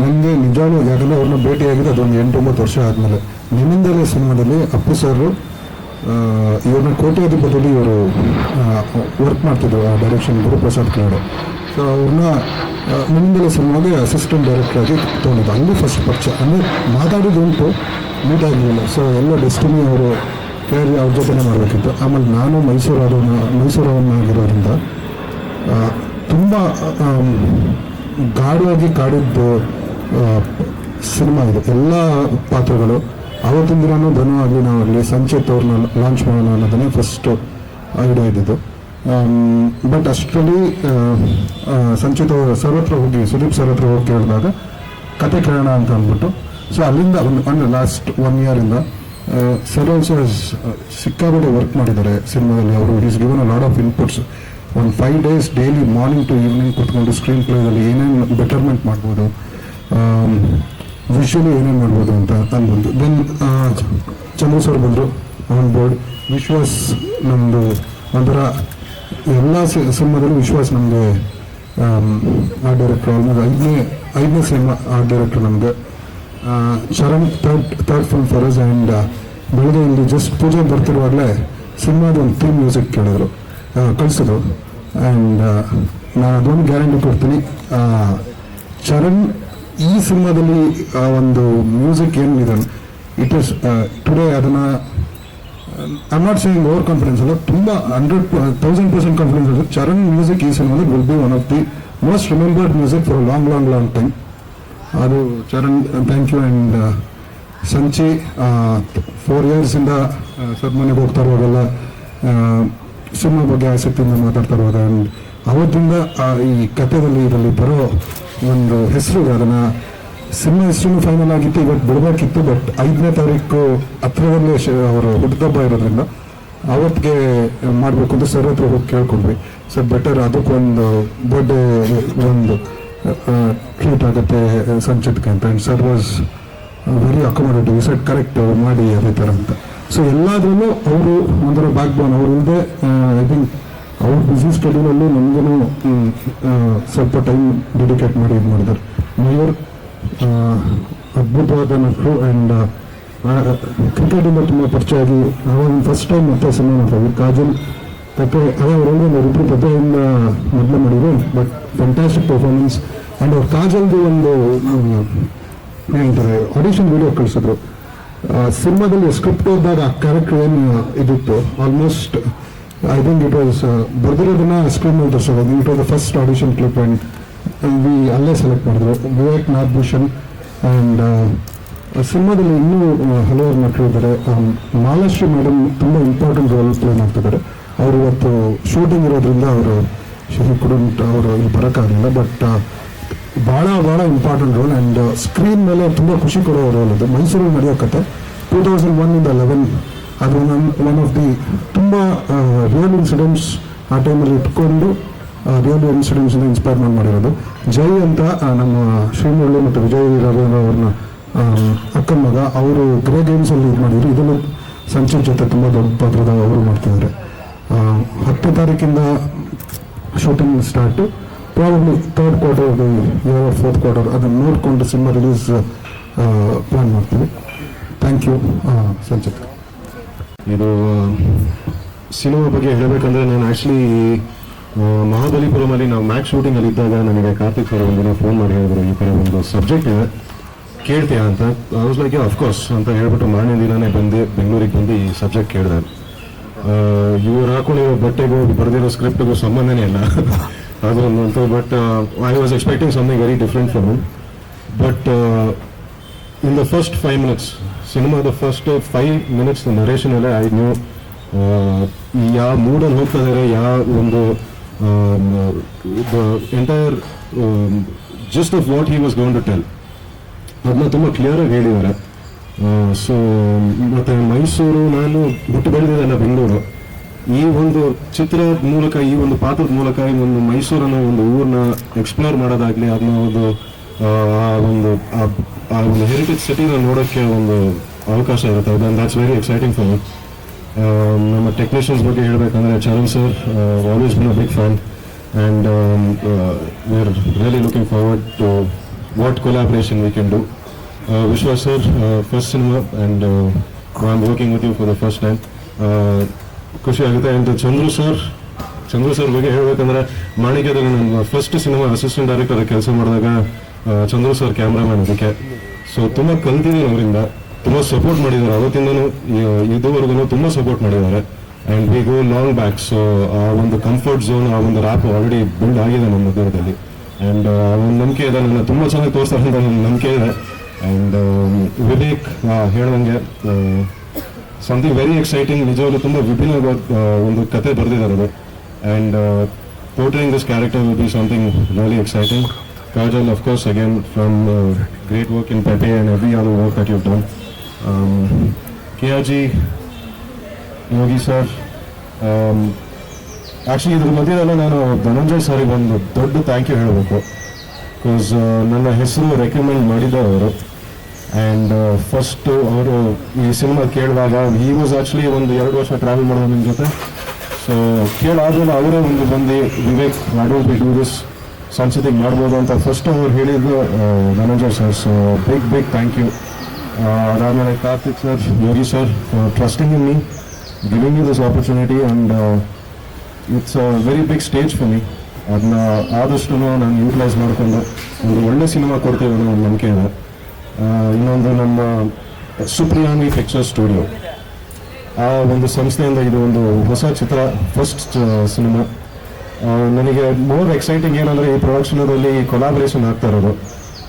ನನಗೆ ನಿಜವಾಗ್ಲೂ ಯಾಕಂದರೆ ಅವ್ರನ್ನ ಭೇಟಿಯಾಗಿದೆ ಅದೊಂದು ಎಂಟೊಂಬತ್ತು ವರ್ಷ ಆದಮೇಲೆ. ನಿನ್ನಿಂದಲೇ ಸಿನಿಮಾದಲ್ಲಿ ಅಪ್ಪು ಸರ್ ಇವ್ರನ್ನ ಕೋಟ್ಯಾಧಿಪತಿಯಲ್ಲಿ ಇವರು ವರ್ಕ್ ಮಾಡ್ತಿದ್ರು, ಆ ಡೈರೆಕ್ಷನ್ ಗುರುಪ್ರಸಾದ್ ಕನ್ನಡ ಸೊ ಅವ್ರನ್ನ ಮುಂದಿನ ಸಿನಿಮಾಗೆ ಅಸಿಸ್ಟೆಂಟ್ ಡೈರೆಕ್ಟರ್ ಆಗಿ ತೊಗೊಂಡಿದ್ದು. ಅಲ್ಲಿ ಫಸ್ಟ್ ಪರಿಚಯ ಅಂದರೆ ಮಾತಾಡಿದ್ದು ಉಂಟು ಮೀಟ್ ಆಗಲಿಲ್ಲ ಸೊ ಎಲ್ಲ ಡೆಸ್ಟಿನಿ ಅವರು ಕೇಳಿ ಅವ್ರ ಜೊತೆನೇ ಮಾಡಬೇಕಿತ್ತು. ಆಮೇಲೆ ನಾನು ಮೈಸೂರು ಆದವನ ಮೈಸೂರವನ್ನಾಗಿರೋದ್ರಿಂದ ತುಂಬ ಗಾಢವಾಗಿ ಕಾಡಿದ್ದು ಸಿನಿಮಾ ಇದೆ. ಎಲ್ಲ ಪಾತ್ರಗಳು ಆವತ್ತಿನ ದಿನ ಧನು ಆಗಲಿ ನಾವಾಗಲಿ ಸಂಚಿತ್ ಅವ್ರನ್ನ ಲಾಂಚ್ ಮಾಡೋಣ ಅನ್ನೋದನ್ನೇ ಫಸ್ಟು ಐಡಿಯಾ ಇದ್ದಿದ್ದು. ಬಟ್ ಅಷ್ಟರಲ್ಲಿ ಸಂಚಿತ್ ಅವರು ಸರ್ ಹತ್ರ ಹೋಗಿ, ಸುದೀಪ್ ಸರ್ ಹತ್ರ ಹೋಗಿ ಕೇಳಿದಾಗ ಕತೆ ಕೇಳೋಣ ಅಂತ ಅಂದ್ಬಿಟ್ಟು ಸೊ ಅಲ್ಲಿಂದ ಒಂದು ಒಂದು ಲಾಸ್ಟ್ ಒನ್ ಇಯರಿಂದ ಸರ್ ಆಲ್ಸೋ ಸಿಕ್ಕಾಪಟ್ಟೆ ವರ್ಕ್ ಮಾಡಿದ್ದಾರೆ ಸಿನಿಮಾದಲ್ಲಿ. ಅವರು it is given a lot of inputs ಒಂದು five days daily morning to evening ಕೂತ್ಕೊಂಡು ಸ್ಕ್ರೀನ್ ಪ್ಲೇದಲ್ಲಿ ಏನೇನು ಬೆಟರ್ಮೆಂಟ್ ಮಾಡ್ಬೋದು. ವಿಷುವಲಿ ಏನೇನು ಮಾಡ್ಬೋದು ಅಂತ ಅನ್ಬೋದು ದೆನ್ ಚಂದ್ರು ಸರ್ ಬಂದರು ಆನ್ ಬೋರ್ಡ್ ವಿಶ್ವಾಸ್ ನಮ್ಮದು ಒಂಥರ ಎಲ್ಲ ಸಿನಿಮಾದಲ್ಲೂ ವಿಶ್ವಾಸ್ ನಮಗೆ ಆ ಡೈರೆಕ್ಟರ್ ಆಲ್ಮೋಸ್ಟ್ ಐದನೇ ಐದನೇ ಸಿನಿಮಾ ಆ ಡೈರೆಕ್ಟರ್ ನಮಗೆ ಶರಣ್ ಥರ್ಡ್ ಥರ್ಡ್ ಫಿಲ್ಮ್ ಫರೋಸ್ ಆ್ಯಂಡ್ ಬೆಳಗ್ಗೆ ಇಲ್ಲಿ ಜಸ್ಟ್ ಪೂಜೆ ಬರ್ತಿರುವಾಗಲೇ ಸಿನಿಮಾದ ಒಂದು ಥೀಮ್ ಮ್ಯೂಸಿಕ್ ಕೇಳಿದ್ರು. ಕಳಿಸಿದ್ರು. ಆ್ಯಂಡ್ ನಾನು ಅದೊಂದು ಗ್ಯಾರಂಟಿ ಕೊಡ್ತೀನಿ. ಶರಣ್ ಈ ಸಿನಿಮಾದಲ್ಲಿ ಆ ಒಂದು ಮ್ಯೂಸಿಕ್ ಏನಿದೆ ಇಟ್ ಇಸ್ ಟುಡೇ ಅದನ್ನು I not saying over confidence ಅಲ್ಲ, ತುಂಬ ಹಂಡ್ರೆಡ್ ತೌಸಂಡ್ ಪರ್ಸೆಂಟ್ ಕಾನ್ಫಿಡೆನ್ಸ್ ಇದೆ ಚರಣ್ ಮ್ಯೂಸಿಕ್ ಈ ಸಿನಿಮಾದಲ್ಲಿ will be one of the most remembered music for long long long time ಅದು Charan thank you and Sanchi four ಇಯರ್ಸಿಂದ sir ಮನೆಗೆ ಹೋಗ್ತಾ ಇರುವಾಗೆಲ್ಲ cinema ಬಗ್ಗೆ ಆಸಕ್ತಿಯಿಂದ ಮಾತಾಡ್ತಾ ಇರುವಾಗ ಆ್ಯಂಡ್ ಅವತ್ತಿಂದ ಈ ಕಥೆದಲ್ಲಿ ಇದರಲ್ಲಿ ಬರೋ ಒಂದು ಹೆಸರು ಅದನ್ನು ಸಿನಿಮಾ ಹೆಸರು ಫೈನಲ್ ಆಗಿತ್ತು ಇವತ್ತು ಬಿಡಬೇಕಿತ್ತು ಬಟ್ ಐದನೇ ತಾರೀಕು ಹತ್ರದಲ್ಲೇ ಅವರು ಹುಟ್ಟಿದಬ್ಬ ಇರೋದ್ರಿಂದ ಅವತ್ತಿಗೆ ಮಾಡಬೇಕು ಅಂತ ಸರ್ ಹತ್ರ ಹೋಗಿ ಕೇಳ್ಕೊಂಡ್ವಿ. ಸರ್ ಬೆಟರ್ ಅದಕ್ಕೊಂದು ದೊಡ್ಡ ಒಂದು ಟ್ರೀಟ್ ಆಗುತ್ತೆ, ಸಂಚಿತ್ಗೆ ಅಂತ. And sir was very accommodative set correct ಮಾಡಿ ಅದೇ ಥರ ಅಂತ. ಸೊ ಎಲ್ಲಾದ್ರೂ ಅವರು ಒಂದರ ಬ್ಯಾಕ್ ಬೋನ್ ಅವರು ಇಲ್ಲದೆ ಐ ಥಿಂಕ್ ಅವ್ರ ಬ್ಯುಸಿ ಸ್ಕೆಡ್ಯೂಲಲ್ಲಿ ನಮಗೂ ಸ್ವಲ್ಪ ಟೈಮ್ ಡೆಡಿಕೇಟ್ ಮಾಡಿ ಇದು ಮಾಡಿದ್ದಾರೆ ಮಯೂರ್ ಅದ್ಭುತವಾದ ನಟರು ಆ್ಯಂಡ್ ಕ್ರಿಕೆಟಿಂದ ತುಂಬ ಪರಿಚಯ ಆಗಿ ಅವಾಗ ಫಸ್ಟ್ ಟೈಮ್ ಮತ್ತೆ ಸಿನಿಮಾ ಮಾಡ್ತಾ ಕಾಜಲ್ ತಪ್ಪೆ ಅದೇ ಅವ್ರಿಗೆ ಅವರಿಬ್ಬರು ಪದ್ದೆಯಿಂದ ಮೊದಲು ಮಾಡಿದ್ರು ಬಟ್ ಫ್ಯಾಂಟಾಸ್ಟಿಕ್ ಪರ್ಫಾರ್ಮೆನ್ಸ್ ಆ್ಯಂಡ್ ಅವ್ರ ಕಾಜಲ್ದು ಒಂದು ಏನಂತಾರೆ ಆಡಿಷನ್ ವಿಡಿಯೋ ಕಳಿಸಿದ್ರು. ಸಿನಿಮಾದಲ್ಲಿ ಸ್ಕ್ರಿಪ್ಟ್ ಓದಿದಾಗ ಆ ಕ್ಯಾರೆಕ್ಟರ್ ಏನು ಇದಿತ್ತು almost I think it was ಬರ್ದಿರೋದನ್ನ ಸ್ಕ್ರೀನ್ ಮೇಲೆ ತೋರಿಸೋದು it was the first audition clip and we ಅಲ್ಲೇ ಸೆಲೆಕ್ಟ್ ಮಾಡಿದ್ರು ವಿವೇಕ್ ನಾಗಭೂಷಣ್ ಆ್ಯಂಡ್ ಸಿನಿಮಾದಲ್ಲಿ ಇನ್ನೂ ಆ, ಹಲವಾರು ನಟರು ಇದ್ದಾರೆ. ಮಾಲಾಶ್ರೀ ಮೇಡಮ್ ತುಂಬ ಇಂಪಾರ್ಟೆಂಟ್ ರೋಲ್ ಪ್ಲೇ ಮಾಡ್ತಿದ್ದಾರೆ. ಅವರು ಇವತ್ತು ಶೂಟಿಂಗ್ ಇರೋದ್ರಿಂದ ಅವರು ಕುಡುಂಟ್ ಅವರು ಇಲ್ಲಿ ಬರೋಕ್ಕಾಗಲಿಲ್ಲ ಬಟ್ ಭಾಳ ಭಾಳ ಇಂಪಾರ್ಟೆಂಟ್ ರೋಲ್ ಆ್ಯಂಡ್ ಸ್ಕ್ರೀನ್ ಮೇಲೆ ತುಂಬ ಖುಷಿ ಕೊಡೋ ರೋಲ್ ಅದು. ಮೈಸೂರಲ್ಲಿ ನಡೆಯೋ ಕತೆ. ಟೂ ತೌಸಂಡ್ ಒನ್ನಿಂದ ಲೆವೆನ್ ಅದು ನನ್ನ ಒನ್ ಆಫ್ ದಿ ತುಂಬ ರಿಯಲ್ ಇನ್ಸಿಡೆಂಟ್ಸ್ ಆ ಟೈಮಲ್ಲಿ ಇಟ್ಕೊಂಡು ರಿಯಲ್ ಇನ್ಸಿಡೆಂಟ್ಸ್ನ ಇನ್ಸ್ಪೈರ್ ಮಾಡಿ, ಮಾಡಿರೋದು. ಜೈ ಅಂತ ನಮ್ಮ ಶ್ರೀಮುರಳಿ ಮತ್ತು ವಿಜಯ್ ರಘುವರ ಅವ್ರನ್ನ ಅಕ್ಕನ ಮಗ, ಅವರು ಗ್ರೇ ಗೇಮ್ಸಲ್ಲಿ ಇದು ಮಾಡಿದ್ರು. ಇದನ್ನು ಸಂಚಿನ್ ಜೊತೆ ತುಂಬ ದೊಡ್ಡ ಪಾತ್ರದ ಅವರು ಮಾಡ್ತಿದ್ದಾರೆ. ಹತ್ತು ತಾರೀಕಿಂದ shooting start probably third quarter year fourth quarter ಅದನ್ನು ನೋಡಿಕೊಂಡು ಸಿನಿಮಾ ರಿಲೀಸ್ ಪ್ಲಾನ್ ಮಾಡ್ತೀವಿ. ಥ್ಯಾಂಕ್ ಯು ಸಂಚಿತ್ ಇದು, ಸಿನಿಮಾ ಬಗ್ಗೆ ಹೇಳಬೇಕಂದ್ರೆ ನಾನು ಆ್ಯಕ್ಚುಲಿ ಮಹಾಬಲಿಪುರಮಲ್ಲಿ ನಾವು ಮ್ಯಾಕ್ ಶೂಟಿಂಗಲ್ಲಿ ಇದ್ದಾಗ ನನಗೆ ಕಾರ್ತಿಕ್ ಸರ್ ಒಂದಿನ ಫೋನ್ ಮಾಡಿ ಹೇಳಿದ್ರು, ಈ ಥರ ಒಂದು ಸಬ್ಜೆಕ್ಟ್ ಇದೆ, ಕೇಳ್ತೀಯಾ ಅಂತ. ವಾಸ್ ಲೈಕ್ ಅಫ್ಕೋರ್ಸ್ ಅಂತ ಹೇಳ್ಬಿಟ್ಟು ಮಾರನೇ ದಿನನೇ ಬಂದು ಬೆಂಗಳೂರಿಗೆ ಬಂದು ಈ ಸಬ್ಜೆಕ್ಟ್ ಕೇಳಿದೆ. ಇವ್ರು ಹಾಕೊಂಡಿರೋ ಬಟ್ಟೆಗೂ ಬರೆದಿರೋ ಸ್ಕ್ರಿಪ್ಟ್ಗೂ ಸಂಬಂಧನೇ ಇಲ್ಲ. ಅದೊಂದು ಅಂತ but I was expecting something very different from but in the first five minutes ಸಿನಿಮಾದ ಫಸ್ಟ್ ಫೈವ್ ಮಿನಿಟ್ಸ್ ನರೇಷನ್ ಅಲ್ಲೇ ಐ ನ್ಯೂ ಯಾವ ಮೂಡಲ್ಲಿ ಹೋಗ್ತಾ ಇದ್ದಾರೆ ಯಾವ ಒಂದು entire gist of what he was going to tell ಅದನ್ನ ತುಂಬ ಕ್ಲಿಯರಾಗಿ ಹೇಳಿದ್ದಾರೆ. ಸೊ ಮತ್ತೆ ಮೈಸೂರು ನಾನು ಹುಟ್ಟು ಬೆಳೆದಿದ್ದೆಲ್ಲ ಬೆಂಗಳೂರು. ಈ ಒಂದು ಚಿತ್ರದ ಮೂಲಕ, ಈ ಒಂದು ಪಾತ್ರದ ಮೂಲಕ ಈ ಒಂದು ಮೈಸೂರನ್ನ ಒಂದು ಊರನ್ನ ಎಕ್ಸ್ಪ್ಲೋರ್ ಮಾಡೋದಾಗಲಿ, ಅದನ್ನ ಒಂದು ಆ, ಒಂದು ಆ- ಒಂದು ಹೆರಿಟೇಜ್ ಸಿಟಿನ ನೋಡೋಕ್ಕೆ ಒಂದು ಅವಕಾಶ ಇರುತ್ತೆ. ಅದು ದಾಟ್ಸ್ ವೆರಿ ಎಕ್ಸೈಟಿಂಗ್ ಫಾರ್ ನಮ್ಮ ಟೆಕ್ನಿಷಿಯನ್ಸ್ ಬಗ್ಗೆ ಹೇಳಬೇಕಂದ್ರೆ Charan sir always been a big fan and we are really looking forward to what collaboration we can do Vishwas sir first cinema and I am working with you for the first time ಖುಷಿ ಆಗುತ್ತೆ. And Chandru sir Chandru sir ಬಗ್ಗೆ ಹೇಳಬೇಕಂದ್ರೆ ಮಾಣಿಕ್ಯದಲ್ಲಿ ನನ್ನ first cinema assistant director ಕೆಲಸ ಮಾಡಿದಾಗ Chandru sir, cameraman ಅದಕ್ಕೆ so ತುಂಬ ಕಲ್ತಿದ್ದೀನಿ ಅವರಿಂದ. ತುಂಬ ಸಪೋರ್ಟ್ ಮಾಡಿದ್ದಾರೆ. ಅವತ್ತಿಂದನೂ ಇದುವರೆಗೂ ತುಂಬ ಸಪೋರ್ಟ್ ಮಾಡಿದ್ದಾರೆ. And we go long back so ಆ ಒಂದು ಕಂಫರ್ಟ್ ಝೋನ್ ಆ ಒಂದು ರ್ಯಾಪ್ ಆಲ್ರೆಡಿ ಬಿಲ್ಡ್ ಆಗಿದೆ ನಮ್ಮ ಉದ್ಯೋಗದಲ್ಲಿ. ಆ್ಯಂಡ್ ಒಂದು ನಂಬಿಕೆ ಇದೆ. ನನ್ನ ತುಂಬ ಚೆನ್ನಾಗಿ ತೋರಿಸ್ತಾರೆ ಅಂತ ನನ್ನ ನಂಬಿಕೆ ಇದೆ. ಆ್ಯಂಡ್ ವಿವೇಕ್ ಹೇಳೋಂಗೆ ಸಮಥಿಂಗ್ ವೆರಿ ಎಕ್ಸೈಟಿಂಗ್ ನಿಜವಾಗ್ಲೂ ತುಂಬ ವಿಭಿನ್ನವಾದ ಒಂದು ಕತೆ ಬರೆದಿದ್ದಾರೆ ಅದು. And portraying this character will be something very exciting Kajal of course from from great work in Pepe and every other work that you've done. K R G Yogi sir actually ಇದ್ರ ಮಧ್ಯದಲ್ಲೇ ನಾನು ಧನಂಜಯ್ ಸರಿಗೆ ಒಂದು ದೊಡ್ಡ thank you ಹೇಳಬೇಕು. Because ನನ್ನ ಹೆಸರು recommend ಮಾಡಿದ್ದಾರೆ ಅವರು. ಆ್ಯಂಡ್ ಫಸ್ಟು ಅವರು ಈ ಸಿನಿಮಾ ಕೇಳಿದಾಗ ಈ ವಾಸ್ ಆ್ಯಕ್ಚುಲಿ ಒಂದು ಎರಡು ವರ್ಷ ಟ್ರಾವೆಲ್ ಮಾಡೋದು ನಿಮ್ಮ ಜೊತೆ. ಸೊ ಕೇಳಾದ್ಮೇಲೆ ಅವರೇ ಒಂದು ಬಂದು ವಿವೇಕ್ ಮಾಡೋದು ಬಿ ಸಂಚಿತಿಗೆ ಮಾಡ್ಬೋದು ಅಂತ ಫಸ್ಟ್ ಅವ್ರು ಹೇಳಿದ್ದು manager Dhananjay sir so big big thank you ಅದಾದಮೇಲೆ Karthik sir Yogi sir trusting in me giving you this opportunity and it's a very big stage for me ಅದನ್ನ ಆದಷ್ಟು ನಾನು ಯೂಟಿಲೈಸ್ ಮಾಡಿಕೊಂಡು ಒಂದು ಒಳ್ಳೆ ಸಿನಿಮಾ ಕೊಡ್ತೀವಿ ಅನ್ನೋ ಒಂದು ನಂಬಿಕೆ ಇದೆ. ಇನ್ನೊಂದು ನಮ್ಮ ಸುಪ್ರಿಯಾನಿ ಪಿಕ್ಚರ್ ಸ್ಟುಡಿಯೋ ಆ ಒಂದು ಸಂಸ್ಥೆಯಿಂದ ಇದು ಒಂದು ಹೊಸ ಚಿತ್ರ ಫಸ್ಟ್ ಸಿನಿಮಾ ನನಗೆ ಮೋರ್ ಎಕ್ಸೈಟಿಂಗ್ ಏನಂದರೆ ಈ ಪ್ರೊಡಕ್ಷನದಲ್ಲಿ ಕೊಲಾಬ್ರೇಷನ್ ಆಗ್ತಾ ಇರೋದು.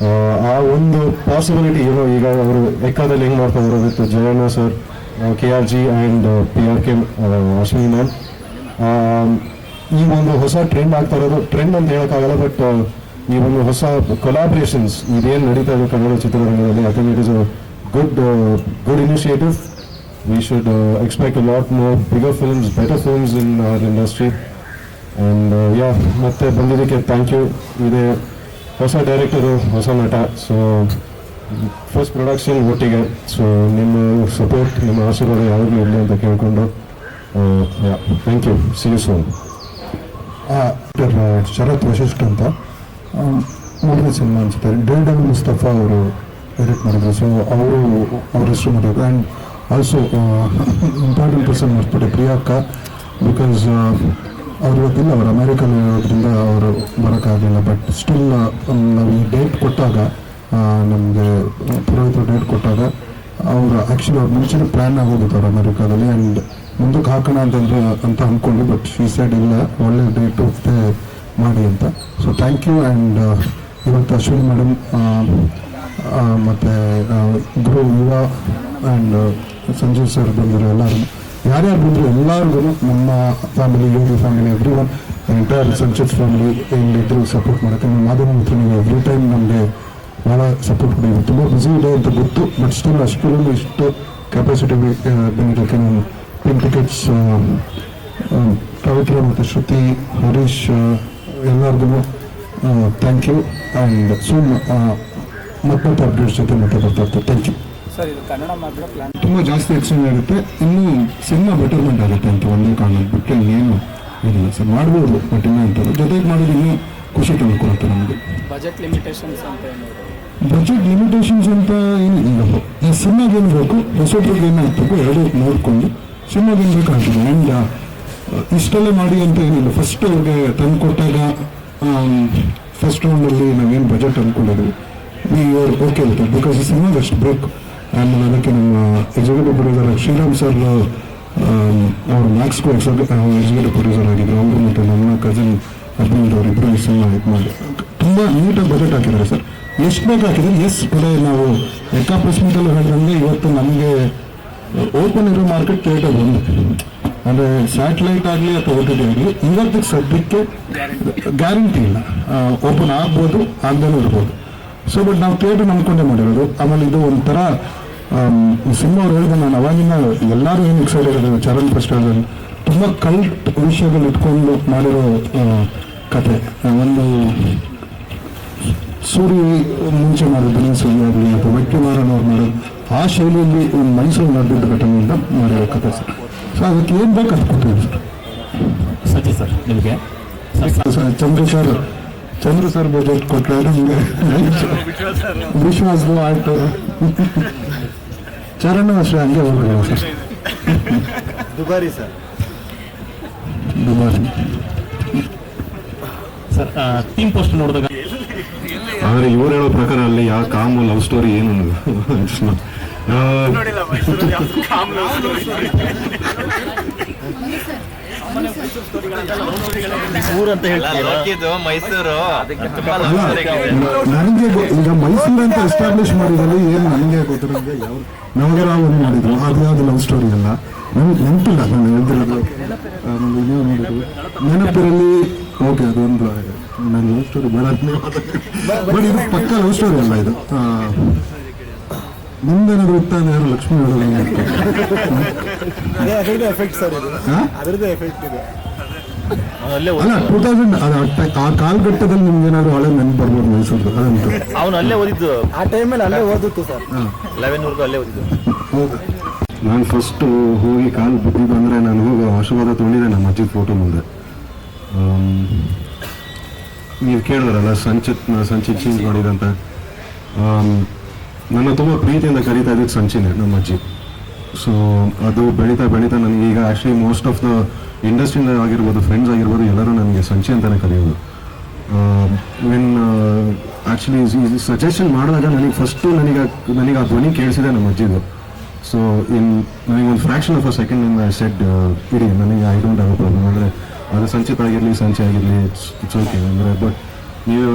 ಆ, ಒಂದು ಪಾಸಿಬಿಲಿಟಿ ಏನೋ ಈಗ ಅವರು ಎಕ್ಕಾದಲ್ಲಿ ಹೆಂಗೆ ಮಾಡ್ತಾ ಇರೋದು with Jayanna sir K R G and P R K Ashwini ma'am ಈ ಒಂದು ಹೊಸ ಟ್ರೆಂಡ್ ಆಗ್ತಾ ಇರೋದು. ಟ್ರೆಂಡ್ ಅಂತ ಹೇಳೋಕ್ಕಾಗಲ್ಲ ಬಟ್ ಈ ಒಂದು ಹೊಸ ಕೊಲಾಬ್ರೇಷನ್ಸ್ ಇದೇನು ನಡೀತಾ ಇದೆ ಕನ್ನಡ ಚಿತ್ರರಂಗದಲ್ಲಿ I think it is a good good initiative we should expect lot more bigger films better films in our industry and yeah ಮತ್ತೆ ಬಂದಿದ್ದಕ್ಕೆ ಥ್ಯಾಂಕ್ ಯು ಇದೆ ಹೊಸ ಡೈರೆಕ್ಟರು ಹೊಸ ನಟ. ಸೊ ಫಸ್ಟ್ ಪ್ರೊಡಕ್ಷನ್ ಒಟ್ಟಿಗೆ. ಸೊ ನಿಮ್ಮ ಸಪೋರ್ಟ್ ನಿಮ್ಮ ಆಶೀರ್ವಾದ ಯಾವಾಗಲೂ ಇರಲಿ ಅಂತ ಕೇಳಿಕೊಂಡು thank you see you soon Sharath Vashishta ಅಂತ. ಮೂರನೇ ಸಿನಿಮಾ ಅನ್ಸುತ್ತೆ. ಡೇಡ್ ಅಂಡ್ ಮುಸ್ತಫಾ ಅವರು ಎಡಿಟ್ ಮಾಡಿದ್ರು. ಸೊ ಅವರು, ಅವ್ರ ಹೆಸರು ಮಾಡಿದ್ರು ಆ್ಯಂಡ್ ಆಲ್ಸೋ ಇಂಪಾರ್ಟೆಂಟ್ ಪರ್ಸನ್ ಮರ್ಸ್ಬಿಟ್ಟೆ ಪ್ರಿಯಾಕ್ಕ ಬಿಕಾಸ್ ಅವ್ರು ಇವತ್ತಿಲ್ಲ, ಅವ್ರು ಅಮೇರಿಕಲ್ಲಿ ಇರೋದ್ರಿಂದ ಅವರು ಬರೋಕ್ಕಾಗಲಿಲ್ಲ. ಬಟ್ ಸ್ಟಿಲ್ ನಾವು ಈ ಡೇಟ್ ಕೊಟ್ಟಾಗ ನಮಗೆ ಪುರೋಹಿತರು ಡೇಟ್ ಕೊಟ್ಟಾಗ ಅವರು ಆ್ಯಕ್ಚುಲಿ ಅವ್ರು ಮುಂಚೆನೇ ಪ್ಲ್ಯಾನ್ ಆಗೋಗಿತ್ತು ಅವ್ರು ಅಮೆರಿಕಾದಲ್ಲಿ. ಆ್ಯಂಡ್ ಮುಂದಕ್ಕೆ ಹಾಕೋಣ ಅಂತಂದ್ರೆ ಅಂತ ಅಂದ್ಕೊಂಡು ಬಟ್ ಶೀ ಸೈಡ್ ಇಲ್ಲ, ಒಳ್ಳೆ ಡೇಟ್ ಹೋಗ್ತೆ ಮಾಡಿ ಅಂತ. ಸೊ ಥ್ಯಾಂಕ್ ಯು ಆ್ಯಂಡ್ ಇವತ್ತು ಅಶ್ವಿನಿ ಮೇಡಮ್ ಮತ್ತು ಗುರು ಯುವ ಆ್ಯಂಡ್ ಸಂಜೀವ್ ಸರ್ ಬಂದಿರೋ ಎಲ್ಲರೂ ಯಾರ್ಯಾರು ಬಂದರು ಎಲ್ಲರಿಗೂ ನಮ್ಮ family Yogi family everyone entire Sanchit family ಇಲ್ಲಿದ್ದರು support ಮಾಡುತ್ತೆ. ನಮ್ಮ ಮಾಧವ ಮಿತ್ರ ನೀವು ಎವ್ರಿ ಟೈಮ್ ನಮಗೆ ಭಾಳ ಸಪೋರ್ಟ್ ಮಾಡಿದ್ರು ತುಂಬ ಬ್ಯುಸಿ ಇದೆ ಅಂತ ಗೊತ್ತು ಬಟ್ ಸ್ಟಿಲ್ ಅಷ್ಟೊಂದು ಇಷ್ಟು ಕೆಪಾಸಿಟಿ ಬಂದಿರೋಕ್ಕೆ ನಾನು ಪಿನ್ ಟಿಕೆಟ್ಸ್ ಪವಿತ್ರ ಮತ್ತು ಶ್ರುತಿ, ಹರೀಶ್ ಎಲ್ಲರಿಗೂ ಥ್ಯಾಂಕ್ ಯು ಆ್ಯಂಡ್ ಸೂನ್ ಮತ್ತೊಂದು ಅಪ್ಡೇಟ್ಸ್ ಜೊತೆ ಮತ್ತೆ ಬರ್ತಾ ಇರ್ತಾರೆ ಥ್ಯಾಂಕ್ ಯು ತುಂಬ ಜಾಸ್ತಿ ಎಕ್ಸ್ಟೆಂಡ್ ಆಗುತ್ತೆ. ಇನ್ನೂ ಸಿನಿಮಾ ಬೆಟರ್ಮೆಂಟ್ ಆಗುತ್ತೆ ಅಂತ ಒಂದೇ ಕಾರಣ ಬಿಟ್ಟು ಏನು ಇಲ್ಲ ಸರ್. ಮಾಡ್ಬೋದು ಬಟ್ ಇನ್ನೂ ಅಂತಾರೆ ಜೊತೆಗೆ ಮಾಡೋದು ಇನ್ನೂ ಖುಷಿ ತಂದುಕೊಡುತ್ತೆ ನಮಗೆ. ಬಜೆಟ್ ಲಿಮಿಟೇಷನ್ಸ್ ಅಂತ ಏನು? ಬಜೆಟ್ ಲಿಮಿಟೇಷನ್ಸ್ ಅಂತ ಏನಿಲ್ಲ ಈ ಸಿನಿಮಾಗೆ ಏನು ಬೇಕು? ಹೊಸಬ್ರಿಗೆ ಏನು ಹಾಕ್ಬೇಕು ಎರಡು ನೋಡಿಕೊಂಡು ಸಿನಿಮಾಗೆ ಏನು ಬೇಕು ಹಾಕ್ತೀನಿ ಆ್ಯಂಡ್ ಇಷ್ಟೆಲ್ಲ ಮಾಡಿ ಅಂತ ಏನಿಲ್ಲ ಫಸ್ಟ್ ಅವ್ರಿಗೆ ತಂದು ಕೊಟ್ಟಾಗ ಫಸ್ಟ್ ರೌಂಡಲ್ಲಿ ನಾವೇನು ಬಜೆಟ್ ಅಂದ್ಕೊಂಡಿದ್ವಿ ಓಕೆ ವಿತ್ ಬಿಕಾಸ್ ಸಿನಿಮಾ ಅಷ್ಟು ಬೇಕು. ಆಮೇಲೆ ಅದಕ್ಕೆ ನಮ್ಮ ಎಕ್ಸಿಕ್ಯೂಟಿವ್ ಪ್ರೊಡ್ಯೂಸರ್ ಶ್ರೀರಾಮ್ ಸರ್ ಅವರು ಮ್ಯಾಕ್ಸ್ಗೂ ಎಕ್ಸಿಕ್ಯೂಟಿವ್ ಪ್ರೊಡ್ಯೂಸರ್ ಆಗಿದ್ರು. ಅವರು ಮತ್ತು ನನ್ನ ಕಸಿನ್ ಹಸ್ಬೆಂಡ್ ಅವರಿಬ್ಬರು ಈ ಸಿನಿಮಾ ಇದು ಮಾಡಿ. ತುಂಬ ನೀಟಾಗಿ ಬಜೆಟ್ ಹಾಕಿದ್ದಾರೆ ಸರ್ ಎಷ್ಟು ಬೇಕು ಹಾಕಿದ್ರೆ ಎಸ್ ಬೆಲೆ ನಾವು ಎಕ್ಕ ಪ್ರೆಸ್ ಮೀಟಲ್ಲಿ ಹೇಳಿದಂಗೆ ಇವತ್ತು ನಮಗೆ ಓಪನ್ ಇರೋ ಮಾರ್ಕೆಟ್ ಥಿಯೇಟರ್ ಒಂದು. ಅಂದರೆ ಸ್ಯಾಟಲೈಟ್ ಆಗಲಿ ಅಥವಾ ಓ ಟಿ ಟಿ ಆಗಲಿ ಇವತ್ತಿಗೆ ಸದ್ಯಕ್ಕೆ ಗ್ಯಾರಂಟಿ ಇಲ್ಲ. ಓಪನ್ ಆಗ್ಬೋದು ಆಗ್ದೇ ಇರ್ಬೋದು. ಸೊ ಬಟ್ ನಾವು ಕೇಳಿ ನಂಬ್ಕೊಂಡೆ ಮಾಡಿರೋದು. ಆಮೇಲೆ ಇದು ಒಂಥರ ಸಿನಿಮಾ ಅವ್ರು ಹೇಳಿದ ನಾನು ಅವಾಗಿನ ಎಲ್ಲರೂ ಏನು ಎಕ್ಸೈಟೆಡ್ ಇರೋದು ಚರಣ್ ಫೆಸ್ಟಿವಲ್ ತುಂಬ ಕಲ್ಟ್ ವಿಷಯಗಳು ಇಟ್ಕೊಂಡು ಮಾಡಿರೋ ಕತೆ ಒಂದು ಸೂರ್ಯ ಮುಂಚೆ ಮಾಡಿದ ದಿನ ಸೂರ್ಯ ಆಗಲಿ ಅಥವಾ ವೆಂಕಟನಾರಾಯಣ ಅವ್ರು ಮಾಡೋದು ಆ ಶೈಲಿಯಲ್ಲಿ ಒಂದು ಮೈಸೂರು ನಡೆದಿದ್ದ ಘಟನೆಯಿಂದ ಮಾಡಿರೋ ಕತೆ ಸರ್. ಸೊ ಅದಕ್ಕೆ ಏನು ಬೇಕು ಅದು ಕೊಟ್ಟಿದ್ದೀವಿ ಸರ್. ಸಜ್ಜಿ ಸರ್ ನಿಮಗೆ? Chandru sir Chandru sir budget ಕೊಟ್ಟರೆ ನಮಗೆ ವಿಶ್ವಾಸ ಆಯ್ತು. ಚರಣ ಅಷ್ಟೇ ಹಂಗೆ ಹೋಗಲ್ಲ ಸರ್. ದುಬಾರಿ ಸರ್. ದುಬಾರಿ. ಸರ್ ಟೀಮ್ ಪೋಸ್ಟ್ ನೋಡಿದಾಗ ಆದರೆ ಇವ್ರು ಹೇಳೋ ಪ್ರಕಾರ ಅಲ್ಲಿ ಯಾವ ಕಾಮು ಲವ್ ಸ್ಟೋರಿ ಏನು ನೋಡಿಲ್ಲ story. ಲೋಕಿದು ಮೈಸೂರು. ನನಗೆ ಈಗ ಮೈಸೂರು ಅಂತ ಎಸ್ಟಾಬ್ಲಿಷ್ ಮಾಡಿದಲ್ಲಿ ಏನು ನನಗೆ ಗೊತ್ತಿರೋಂಗೆ ಯಾವ ನವಗರಾವ್ ಒಂದು ಮಾಡಿದ್ರು. ಅದು ಯಾವುದು ಲವ್ ಸ್ಟೋರಿ ಅಲ್ಲ. ನನ್ಗೆ ನೆನಪಿಲ್ಲ ನಾನು ಹೇಳ್ತಿರೋದು ಆ, ನಾನು ಇನ್ನೇನು ನೋಡಿದ್ರು ನೆನಪಿರಲಿ ಓಕೆ ಅದೊಂದು ನಾನು ಲವ್ ಸ್ಟೋರಿ ಬೇಡ ಬಟ್ ಇದು ಪಕ್ಕ ಲವ್ ಸ್ಟೋರಿ ಅಲ್ಲ ಇದು. ಆ, ವೃತ್ತ ಯಾರು ಲಕ್ಷ್ಮಿ ಹೇಳೋದು ಅದರದ್ದು ಎಫೆಕ್ಟ್ ಸರ್ ಇದು. ಹಾ? ಅದರದ್ದು ಎಫೆಕ್ಟ್ ಇದೆ. ಅಲ್ಲೇ ಟೂ ತೌಸಂಡ್ ಆ ಕಾಲಘಟ್ಟದಲ್ಲಿ ನಿಮ್ಗೆ ಏನಾದ್ರು ಹಳೆ ನೆನಪು ಬರ್ಬೋದು ಮೈಸೂರು ಅದಂತೂ. ಅವನು ಅಲ್ಲೇ ಓದಿದ್ದು. ಆ ಟೈಮಲ್ಲಿ ಅಲ್ಲೇ ಓದಿತ್ತು ಸರ್ ಲೆವೆನ್ ವರ್ಗು ಅಲ್ಲೇ ಓದಿದ್ದು. ಹೌದು. ನಾನು ಫಸ್ಟ್ ಹೋಗಿ ಕಾಲು ಬಿದ್ದಿದ್ದು ಅಂದರೆ ನಾನು ಹೋಗಿ ಆಶೀರ್ವಾದ ತೊಗೊಂಡಿದ್ದೆ ನಮ್ಮ ಅಜ್ಜಿ ಫೋಟೋ ಮುಂದೆ. ನೀವು ಕೇಳಿದ್ರಲ್ಲ ಸಂಚಿತ್ ಸಂಚಿತ್. ಚೇಂಜ್ ಮಾಡಿದಂತ ನನ್ನ ತುಂಬ ಪ್ರೀತಿಯಿಂದ ಕರೀತಾ ಇದ್ದಿದ್ದು ಸಂಚಿನೇ, ನಮ್ಮ ಅಜ್ಜಿ. ಸೊ ಅದು ಬೆಳೀತಾ ಬೆಳೀತಾ ನನಗೆ ಈಗ ಆ್ಯಕ್ಚುಲಿ ಮೋಸ್ಟ್ ಆಫ್ ದ ಇಂಡಸ್ಟ್ರಿಯಿಂದ ಆಗಿರ್ಬೋದು ಫ್ರೆಂಡ್ಸ್ ಆಗಿರ್ಬೋದು, ಎಲ್ಲರೂ ನನಗೆ ಸಂಚಿ ಅಂತಲೇ ಕರೆಯೋದು. ವೆನ್ ಆ್ಯಕ್ಚುಲಿ ಸಜೆಷನ್ ಮಾಡಿದಾಗ ನನಗೆ ಫಸ್ಟು ನನಗೆ ನನಗೆ ಆ ಧ್ವನಿ ಕೇಳಿಸಿದೆ ನಮ್ಮ ಅಜ್ಜಿದು. ಸೊ ಇನ್ ನನಗೆ ಒಂದು fraction of a second in I said ಇಡಿ ನನಗೆ ಐ ಡೋಂಟ್ ಹ್ಯಾವ್ ಪ್ರಾಬ್ಲಮ್ ಅಂದರೆ ಅದು ಸಂಚಿತ ಆಗಿರಲಿ, ಸಂಚೆ ಆಗಿರಲಿ ಇಟ್ಸ್ ಇಟ್ಸ್ ಓಕೆ ಅಂದರೆ ಬಟ್ ನೀವು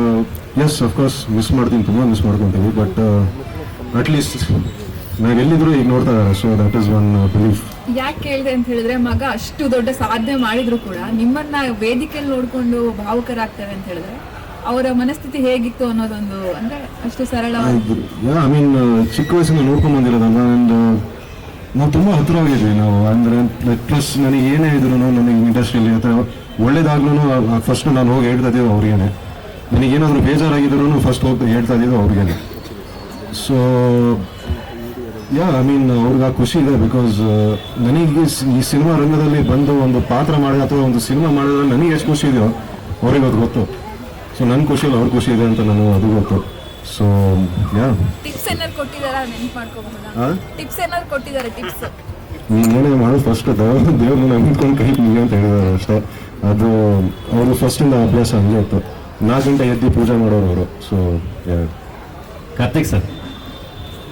ಎಸ್ ಅಫ್ಕೋರ್ಸ್ ಮಿಸ್ ಮಾಡ್ತೀನಿ, ತುಂಬ ಮಿಸ್ ಮಾಡ್ಕೊತೀವಿ ಬಟ್ ಅಟ್ಲೀಸ್ಟ್ ನಾವು ಎಲ್ಲಿದ್ರು ಈಗ ನೋಡ್ತಾ ಇದ್ದಾರೆ so that is one belief ಯಾಕೆ ಕೇಳಿದೆ ಅಂತ ಹೇಳಿದ್ರೆ ಮಗ ಅಷ್ಟು ದೊಡ್ಡ ಸಾಧನೆ ಮಾಡಿದ್ರು ಕೂಡ ನಿಮ್ಮನ್ನ ವೇದಿಕೆಯಲ್ಲಿ ನೋಡ್ಕೊಂಡು ಭಾವುಕರಾಗ್ತೇವೆ ಅಂತ ಹೇಳಿದ್ರೆ ಅವರ ಮನಸ್ಥಿತಿ ಹೇಗಿತ್ತು ಅನ್ನೋದೊಂದು ಅಂದ್ರೆ ಅಷ್ಟು ಸರಳ ಐ ಮೀನ್ ಚಿಕ್ಕ ವಯಸ್ಸಿಂದ ನೋಡ್ಕೊಂಡು ಬಂದಿರೋದಲ್ಲ ಅಂಡ್ ನಾವು ತುಂಬ ಹತ್ರ ಹೋಗಿದ್ವಿ ನಾವು. ಅಂದರೆ ಪ್ಲಸ್ ನನಗೆ ಏನೇ ಇದ್ರು ನನಗೆ ಇಂಡಸ್ಟ್ರಿಯಲ್ಲಿ ಅಥವಾ ಒಳ್ಳೇದಾಗ್ಲೂ ಫಸ್ಟ್ ನಾನು ಹೋಗಿ ಹೇಳ್ತಾ ಇದ್ದೀವಿ ಅವ್ರಿಗೇನೆ. ನನಗೇನಾದರೂ ಬೇಜಾರಾಗಿದ್ರು ಫಸ್ಟ್ ಹೋಗಿ ಹೇಳ್ತಾ ಇದ್ದೇವೆ ಅವ್ರಿಗೇನೆ. ಸೊ ಯಾ ಐ ಮೀನ್ ಅವ್ರಿಗೆ ಆ ಖುಷಿ ಇದೆ ಬಿಕಾಸ್ ನನಗೆ ಸ್- ಈ ಸಿನಿಮಾ ರಂಗದಲ್ಲಿ ಬಂದು ಒಂದು ಪಾತ್ರ ಮಾಡಿದ ಅಥವಾ ಒಂದು ಸಿನಿಮಾ ಮಾಡಿದ್ರೆ ನನಗೆ ಎಷ್ಟು ಖುಷಿ ಇದೆಯೋ ಅವ್ರಿಗೆ ಅದು ಗೊತ್ತು. ಸೊ ನನ್ನ ಖುಷಿ ಇಲ್ಲ ಅವ್ರ ಖುಷಿ ಇದೆ ಅಂತ ನಾನು ಅದು ಗೊತ್ತು. ಸೊ ಯಾ ಟಿಪ್ಸ್ ಏನಾದ್ರು ಕೊಟ್ಟಿದಾರಾ? ನೆನ್ಪು ಮಾಡ್ಕೋಬಹುದು? ಟಿಪ್ಸ್ ಏನಾದ್ರು ಕೊಟ್ಟಿದ್ದಾರೆ ಟಿಪ್ಸ್ ಏನೇ ಮಾಡೋದು ಫಸ್ಟ್ ದೇವ್ರನ್ನ ನಂಬಿಕೊಂಡು ಕೈ ಮುಗಿ ಅಂತ ಹೇಳಿದಾರೆ ಅಷ್ಟೇ. ಅದು ಅವರು ಫಸ್ಟಿಂದ ಅಭ್ಯಾಸ ಹಂಗೆ ಇತ್ತು. ನಾಲ್ಕು ಗಂಟೆ ಎದ್ದು ಪೂಜೆ ಮಾಡೋರು ಅವರು. So yeah Karthik sir.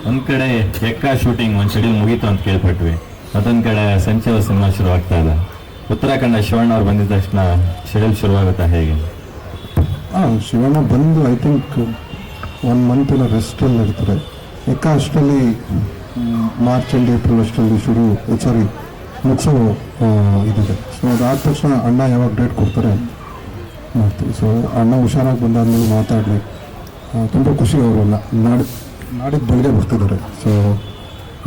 ಒಂದ್ ಕಡೆ ಎಕ್ಕ ಶೂಟಿಂಗ್ ಒಂದ್ ಶೆಡ್ಯೂಲ್ ಮುಗೀತು ಅಂತ ಕೇಳ್ಪಟ್ವಿ. ಮತ್ತೊಂದ್ ಕಡೆ ಸಂಚಲ ಸಿನಿಮಾ ಶುರು ಆಗ್ತಾ ಇದೆ ಉತ್ತರಾಖಂಡ ಶಿವಣ್ಣ ಅವ್ರು ಬಂದಿದ ತಕ್ಷಣ ಶೆಡ್ಯೂಲ್ ಶುರುವಾಗುತ್ತಾ ಹೇಗೆ? ಹಾಂ ಶಿವಣ್ಣ ಬಂದು ಐ ಥಿಂಕ್ ಒನ್ ರೆಸ್ಟ್ ರೆಸ್ಟಲ್ಲಿ ಇರ್ತಾರೆ. ಎಕ್ಕ ಅಷ್ಟರಲ್ಲಿ ಮಾರ್ಚ್ ಅಂಡ್ ಏಪ್ರಿಲ್ ಅಷ್ಟರಲ್ಲಿ ಶುರು ಸಾರಿ ಮುಗಿಸೋ ಆ, ಇದಿದೆ. ಸೊ ಅದಾದ ತಕ್ಷಣ ಅಣ್ಣ ಯಾವಾಗ ಡೇಟ್ ಕೊಡ್ತಾರೆ ಮಾಡ್ತೀವಿ. ಸೊ ಅಣ್ಣ ಹುಷಾರಾಗಿ ಬಂದಾದ್ಮೇಲೆ ಮಾತಾಡಲಿ ತುಂಬ ಖುಷಿ ಅವರೆಲ್ಲ ನಾಡಿ ನಾಡಿದ್ದು ಬೆಳಗ್ಗೆ ಬರ್ತಿದ್ದಾರೆ. ಸೊ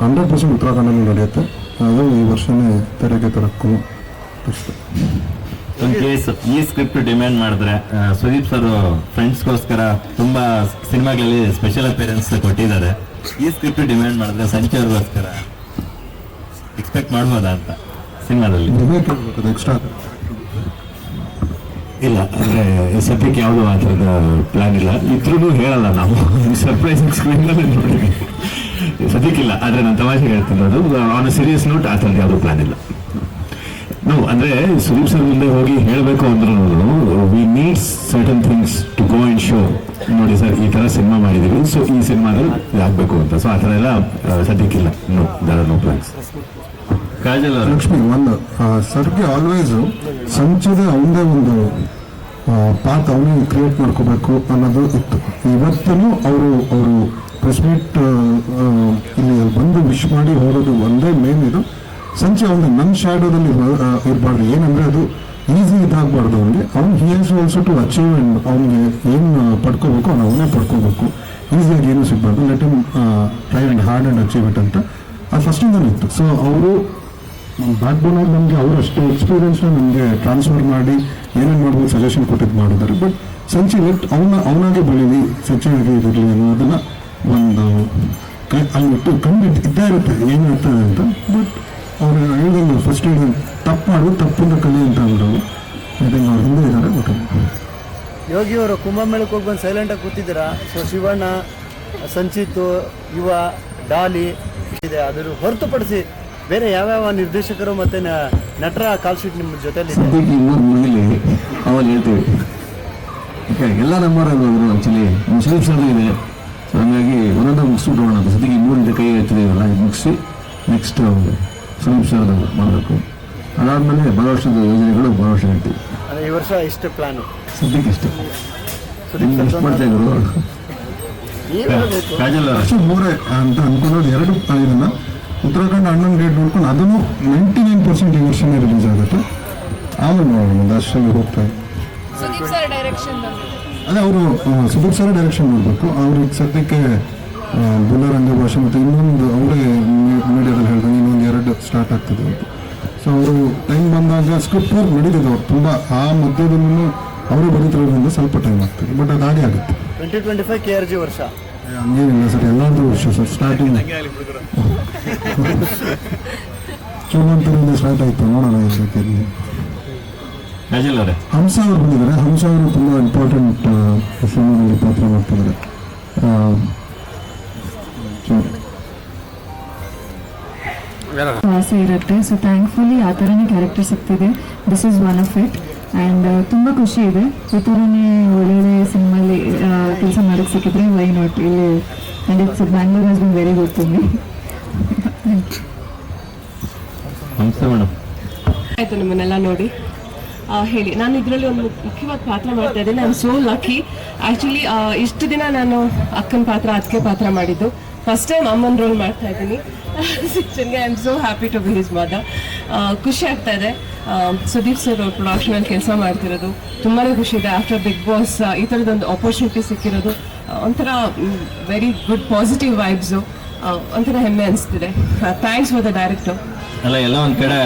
ಹಂಡ್ರೆಡ್ ಪರ್ಸೆಂಟ್ ಉತ್ತರಾಖಂಡಲ್ಲಿ ನಡೆಯುತ್ತೆ. ಅದು ಈ ವರ್ಷನೇ ತೆರೆಗೆ ತರಕ್ಕೂ ಒಂದ್ ಕೇಸ್ ಈ ಸ್ಕ್ರಿಪ್ಟ್ ಡಿಮ್ಯಾಂಡ್ ಮಾಡಿದ್ರೆ ಸುದೀಪ್ ಸರ್ ಫ್ರೆಂಡ್ಸ್ಗೋಸ್ಕರ ತುಂಬಾ ಸಿನಿಮಾಗಳಲ್ಲಿ ಸ್ಪೆಷಲ್ ಅಪಿಯರೆನ್ಸ್ ಕೊಟ್ಟಿದ್ದಾರೆ. ಈ ಸ್ಕ್ರಿಪ್ಟ್ ಡಿಮ್ಯಾಂಡ್ ಮಾಡಿದ್ರೆ ಸಂಚೆ ಅವ್ರಿಗೋಸ್ಕರ ಎಕ್ಸ್ಪೆಕ್ಟ್ ಮಾಡ್ಬೋದಾ ಅಂತ ಸಿನಿಮಾದಲ್ಲಿ? ಎಕ್ಸ್ಟ್ರಾ ಇಲ್ಲ, ಅಂದ್ರೆ ಸದ್ಯಕ್ಕೆ ಯಾವುದೋ ಆ ಥರದ ಪ್ಲಾನ್ ಇಲ್ಲ. ಇದ್ರೂ ಹೇಳಲ್ಲ ನಾವು. ಸರ್ಪ್ರೈಸ್ ಸ್ಕ್ರೀನ್ ನೋಡಿ ಸದ್ಯಕ್ಕಿಲ್ಲ, ಆದರೆ ನಾನು ತಮಾಷೆ ಹೇಳ್ತಿರೋದು ಆನ್ ಸೀರಿಯಸ್ ನೋಟ್ ಆ ಥರದ್ದು ಯಾವುದೋ ಪ್ಲಾನ್ ಇಲ್ಲ. ನೋ ಅಂದರೆ ಸುದೀಪ್ ಸರ್ ಮುಂದೆ ಹೋಗಿ ಹೇಳಬೇಕು ಅಂದ್ರೂ we need certain things to go and show ನೋಡಿ ಸರ್ ಈ ಥರ ಸಿನಿಮಾ ಮಾಡಿದ್ದೀವಿ. ಸೊ ಈ ಸಿನಿಮಾದಲ್ಲಿ ಆಗಬೇಕು ಅಂತ. ಸೊ ಆ ಥರ ಎಲ್ಲ ಸದ್ಯಕ್ಕಿಲ್ಲ. No there are no plans Lakshmi, ಒಂದು ಸರ್ಗೆ ಆಲ್ವೇಸ್ ಸಂಚದ ಅವನದೇ ಒಂದು ಪಾತ್ ಅವನೇ ಕ್ರಿಯೇಟ್ ಮಾಡ್ಕೋಬೇಕು ಅನ್ನೋದು ಇತ್ತು. ಇವತ್ತೂ ಅವರು ಅವರು ಪ್ರೆಸ್ ಮೀಟ್ ಇಲ್ಲಿ ಬಂದು ವಿಶ್ ಮಾಡಿ ಹೋಗೋದು ಒಂದೇ ಮೇನ್ ಇದು. ಸಂಚೆ ಅವನು ನನ್ನ ಶ್ಯಾಡೋದಲ್ಲಿ ಇರಬಾರ್ದು. ಏನಂದ್ರೆ ಅದು ಈಸಿ ಇದಾಗಬಾರ್ದು ಅವನಿಗೆ ಅವ್ನು he has also to achieve and ಅವನಿಗೆ ಏನು ಪಡ್ಕೋಬೇಕು ಅವ್ನು ಅವನೇ ಪಡ್ಕೋಬೇಕು. ಈಸಿಯಾಗಿ ಏನು ಸಿಗಬಾರ್ದು. Let him try and hard and achieve it ಅಂತ. ಅದು ಫಸ್ಟಿಂದಲೂ ಇತ್ತು. ಸೊ ಅವರು ನಮ್ಮ ಬ್ಯಾಕ್ ಬೋನ್ ಆಗಿ ನಮಗೆ ಅವರು ಅಷ್ಟು ಎಕ್ಸ್ಪೀರಿಯನ್ಸ್ನ ನಮಗೆ ಟ್ರಾನ್ಸ್ಫರ್ ಮಾಡಿ ಏನೇನು ಮಾಡ್ಬೋದು ಸಜೆಷನ್ ಕೊಟ್ಟಿದ್ದು ಮಾಡಿದ್ದಾರೆ. ಬಟ್ ಸಂಚಿ ಲೆಟ್ ಅವನ, ಅವನಾಗೆ ಬೆಳೀಲಿ ಸಚಿವಾಗಿ ಇರಲಿ ಅನ್ನೋದನ್ನು ಒಂದು ಅಲ್ಲಿ ಒಟ್ಟು ಕಂಡು ಇದ್ದೇ ಇರುತ್ತೆ ಏನಿರ್ತದೆ ಅಂತ. ಬಟ್ ಅವರು ಹೇಳಿದಂಗೆ ಫಸ್ಟ್ ಹೇಳಿದ ತಪ್ಪು ಮಾಡು ತಪ್ಪಿಂದ ಕಲಿ ಅಂತ ಅಂದರು. ಥಿಂಕ್ ಅವ್ರ ಹಿಂದೆ ಇದ್ದಾರೆ ಬಟ್ ಯೋಗಿ ಕುಂಭಮೇಳಕ್ಕೆ ಹೋಗಿ ಬಂದು ಸೈಲೆಂಟಾಗಿ ಕೂತಿದ್ದೀರಾ? ಸೊ ಶಿವಣ್ಣ, ಸಂಚಿತ್, ಯುವ, ಡಾಲಿ ಇದೆ ಅದರ ಹೊರತುಪಡಿಸಿ ಬೇರೆ ಯಾವ್ಯಾವ ನಿರ್ದೇಶಕರು ಮತ್ತೆ ನಟರ ಕಾಲ್ ಶೀಟ್ ನಿಮ್ಮ ಸದ್ಯಕ್ಕೆ ಇನ್ನೂರು ಮುಗಿಲಿ ಅವಾಗ ಹೇಳ್ತೀವಿ. ಎಲ್ಲ ನಂಬರ್ ಆಗೋದ್ರು ಆ್ಯಕ್ಚುಲಿ ಮುಸ್ಲಿಮ್ಸ್ ಇದೆ. ಸೊ ಹಂಗಾಗಿ ಒಂದೊಂದು ಮುಗಿಸ್ಬಿಟ್ಟು ಅಂತ. ಸದ್ಯಕ್ಕೆ ಇದೆ ಕೈ ಇದು ಮುಗಿಸಿ ನೆಕ್ಸ್ಟ್ ಸುದೀಪ್ ಸರ್ದು ಮಾಡಬೇಕು. ಅದಾದಮೇಲೆ ಬರೋ ವರ್ಷದ ಯೋಜನೆಗಳು ಬರೋ ವರ್ಷ ಹೇಳ್ತೀವಿ. ಈ ವರ್ಷ ಇಷ್ಟು ಪ್ಲಾನು ಸದ್ಯಕ್ಕೆ ಇಷ್ಟು. ಎಷ್ಟು ಸರ್ ಮಾಡ್ತಾ ಇದ್ರು? ನೀವು ಕಾಜಲ್ ಅವರು ಅಷ್ಟು ಮೂರೇ ಅಂತ ಅನ್ಕೊಳ್ಳೋದು ಎರಡು ಇದನ್ನ ಉತ್ತರಾಖಂಡ ಅಣ್ಣನ್ ಡೇಟ್ ನೋಡ್ಕೊಂಡು ಅದನ್ನು ನೈಂಟಿ ನೈನ್ ಪರ್ಸೆಂಟ್ ಈ ವರ್ಷನೇ ರಿಲೀಸ್ ಆಗುತ್ತೆ. ಆಮೇಲೆ ನೋಡೋಣ ಒಂದು ಅಷ್ಟರಲ್ಲಿ ಹೋಗ್ತಾ ಅದೇ ಅವರು ಸುದೀಪ್ ಸರ್ ಡೈರೆಕ್ಷನ್ ಮಾಡಬೇಕು ಅವ್ರಿಗೆ ಸದ್ಯಕ್ಕೆ ಬುಲ್ಲರ್ ರಂಗ ಭಾಷೆ ಮತ್ತು ಇನ್ನೊಂದು ಅವರೇ ಮೀಡಿಯಾದಲ್ಲಿ ಹೇಳ್ದಂಗೆ ಇನ್ನೊಂದು ಎರಡು ಸ್ಟಾರ್ಟ್ ಆಗ್ತದೆ ಅಂತ. ಸೊ ಅವರು ಟೈಮ್ ಬಂದಾಗ ಸ್ಕ್ರಿಪ್ಟ್ ವರ್ಕ್ ನಡೀತದೆ ಅವ್ರು. ತುಂಬ ಆ ಮಧ್ಯದಲ್ಲೂ ಅವರು ಬರೀತಿರೋದ್ರಿಂದ ಸ್ವಲ್ಪ ಟೈಮ್ ಆಗ್ತದೆ. ಬಟ್ ಅದು ಹಾಗೆ ಆಗುತ್ತೆ. Twenty twenty five K R G ವರ್ಷ. ಹಂಗೇನಿಲ್ಲ ಸರ್ ಎಲ್ಲಾದ್ರೂ ವಿಷಯ ಸರ್ ಸ್ಟಾರ್ಟಿಂಗ್ ಚೂಮಂತರಿಂದ ಸ್ಟಾರ್ಟ್ ಆಯಿತು ನೋಡೋಣ ಅವರೇ? ಹಂಸ ಅವರು ಬಂದಿದ್ದಾರೆ. ಹಂಸ ಅವರು ತುಂಬ ಇಂಪಾರ್ಟೆಂಟ್ ಸಿನಿಮಾದಲ್ಲಿ ಪಾತ್ರ ಮಾಡ್ತಿದ್ದಾರೆ. ಆಸೆ ಇರುತ್ತೆ. ಸೊ ಥ್ಯಾಂಕ್ಫುಲಿ ಆ ಥರನೇ character ಸಿಗ್ತಿದೆ. This is one of it and ತುಂಬ ಖುಷಿ ಇದೆ. ಈ ಥರನೇ ಒಳ್ಳೊಳ್ಳೆ ಸಿನಿಮಾಲಿ ಕೆಲಸ ಮಾಡೋಕ್ಕೆ ಸಿಕ್ಕಿದ್ರೆ ವೈ ನಾಟ್ ಇಲ್ಲಿ and it's Bangalore has been very good to me namaste madam. ಆಯಿತು ನಿಮ್ಮನ್ನೆಲ್ಲ ನೋಡಿ. ಹೇಳಿ ನಾನು ಇದರಲ್ಲಿ ಒಂದು ಮುಖ್ಯವಾದ ಪಾತ್ರ ಮಾಡ್ತಾ ಇದ್ದೀನಿ. I am so lucky actually ಇಷ್ಟು ದಿನ ನಾನು ಅಕ್ಕನ ಪಾತ್ರ ಅದಕ್ಕೆ ಪಾತ್ರ ಮಾಡಿದ್ದು. ಫಸ್ಟ್ ಟೈಮ್ ಅಮ್ಮನ ರೋಲ್ ಮಾಡ್ತಾ ಇದ್ದೀನಿ. I am so happy to be his mother ಖುಷಿ ಆಗ್ತಾ ಇದೆ. ಸುದೀಪ್ ಸರ್ ಅವ್ರ ಪ್ರೊಡಕ್ಷನಲ್ಲಿ ಕೆಲಸ ಮಾಡ್ತಿರೋದು. ತುಂಬಾ ಖುಷಿ ಇದೆ. ಆಫ್ಟರ್ ಬಿಗ್ ಬಾಸ್ ಈ ಥರದೊಂದು ಆಪರ್ಚುನಿಟಿ ಸಿಕ್ಕಿರೋದು. ಒಂಥರ ವೆರಿ ಗುಡ್ ಪಾಸಿಟಿವ್ ವೈಬ್ಸು ಒಂಥರ ಹೆಮ್ಮೆ ಅನಿಸ್ತಿದೆ. ಥ್ಯಾಂಕ್ಸ್ ಫಾರ್ ದ ಡೈರೆಕ್ಟರ್ ಅಲ್ಲ ಎಲ್ಲ ಒಂದ್ ಕಡೆ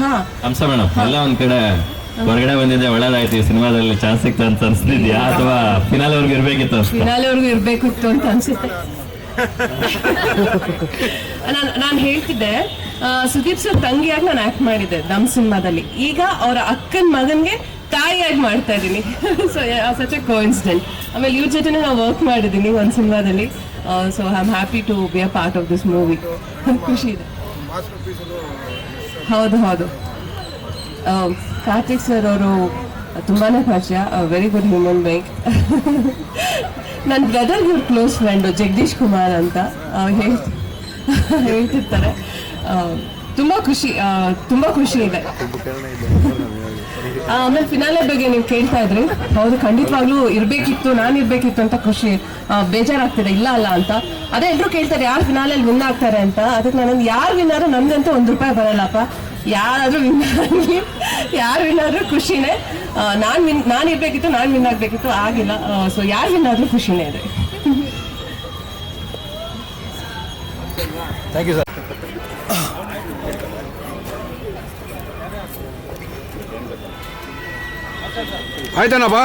ಹಾಂ. ಹಂಸ ಮೇಡಮ್ ಎಲ್ಲ ಒಂದು ಕಡೆ ಹೊರಗಡೆ ಬಂದಿದ್ದೆ ಒಳ್ಳೇದಾಯ್ತು ಈ ಸಿನಿಮಾದಲ್ಲಿ ಚಾನ್ಸ್ ಸಿಕ್ತ ಅಂತ ಅನ್ಸ್ತಿದ್ಯಾ? ಅಥವಾ ಫಿನಾಲ್ ಅವ್ರಿಗೆ ಇರ್ಬೇಕಿತ್ತು ಫಿನಾಲೆವರೆಗೂ ಇರಬೇಕಿತ್ತು ಅಂತ ಅನ್ಸುತ್ತೆ. ನಾನು ನಾನು ಹೇಳ್ತಿದ್ದೆ ಸುದೀಪ್ ಸರ್ ತಂಗಿಯಾಗಿ ನಾನು ಆಕ್ಟ್ ಮಾಡಿದ್ದೆ ದಮ್ ಸಿನಿಮಾದಲ್ಲಿ. ಈಗ ಅವರ ಅಕ್ಕನ ಮಗನ್ಗೆ ತಾಯಿಯಾಗಿ ಮಾಡ್ತಾ ಇದ್ದೀನಿ. ಸೊ ಸಚ್ ಎ ಕೋಇನ್ಸಿಡೆಂಟ್ ಆಮೇಲೆ ಇವ್ರ ಜೊತೆ ನಾನು ವರ್ಕ್ ಮಾಡಿದ್ದೀನಿ ಒಂದು ಸಿನಿಮಾದಲ್ಲಿ. So I am happy to be a part of this movie ಖುಷಿ ಇದೆ. ಹೌದು ಹೌದು. ಕಾರ್ತಿಕ್ ಸರ್ ಅವರು ತುಂಬಾನೇ ಪರಿಚಯ ವೆರಿ ಗುಡ್ ಹ್ಯೂಮನ್ ಬೈಕ್ ನನ್ನ ಬ್ರದರ್ ಇವ್ರ ಕ್ಲೋಸ್ ಫ್ರೆಂಡು ಜಗದೀಶ್ ಕುಮಾರ್ ಅಂತ ಹೇಳ್ತಿರ್ತಾರೆ. ತುಂಬಾ ಖುಷಿ ತುಂಬಾ ಖುಷಿ ಇದೆ. ಆಮೇಲೆ ಫಿನಾಲೆ ಬಗ್ಗೆ ನೀವು ಕೇಳ್ತಾ ಇದ್ರಿ. ಹೌದು, ಖಂಡಿತವಾಗ್ಲೂ ಇರ್ಬೇಕಿತ್ತು, ನಾನು ಇರ್ಬೇಕಿತ್ತು ಅಂತ ಖುಷಿ ಬೇಜಾರಾಗ್ತಿದೆ, ಇಲ್ಲ ಅಲ್ಲ ಅಂತ. ಅದೇ ಎಲ್ಲರೂ ಕೇಳ್ತಾರೆ, ಯಾರು ಫಿನಾಲೆಲ್ಲಿ ವಿನ್ ಆಗ್ತಾರೆ ಅಂತ. ಅದಕ್ಕೆ ನಾನು ಯಾರು ವಿನ್ ಆದ್ರೂ ನನ್ಗಂತೂ ಒಂದು ರೂಪಾಯಿ ಬರಲ್ಲಪ್ಪ. ಯಾರಾದ್ರೂ ವಿನ್ ಆಗಿ ಯಾರು ವಿನ್ ಆದ್ರೂ ಖುಷಿನೇ. ನಾನು ವಿನ್ ನಾನು ಇರ್ಬೇಕಿತ್ತು, ನಾನು ವಿನ್ ಆಗ್ಬೇಕಿತ್ತು, ಆಗಿಲ್ಲ. ಸೊ ಯಾರು ವಿನ್ ಆದ್ರೂ ಖುಷಿನೇ ಇದೆ. Thank you ಆಯ್ತಾನಪ್ಪ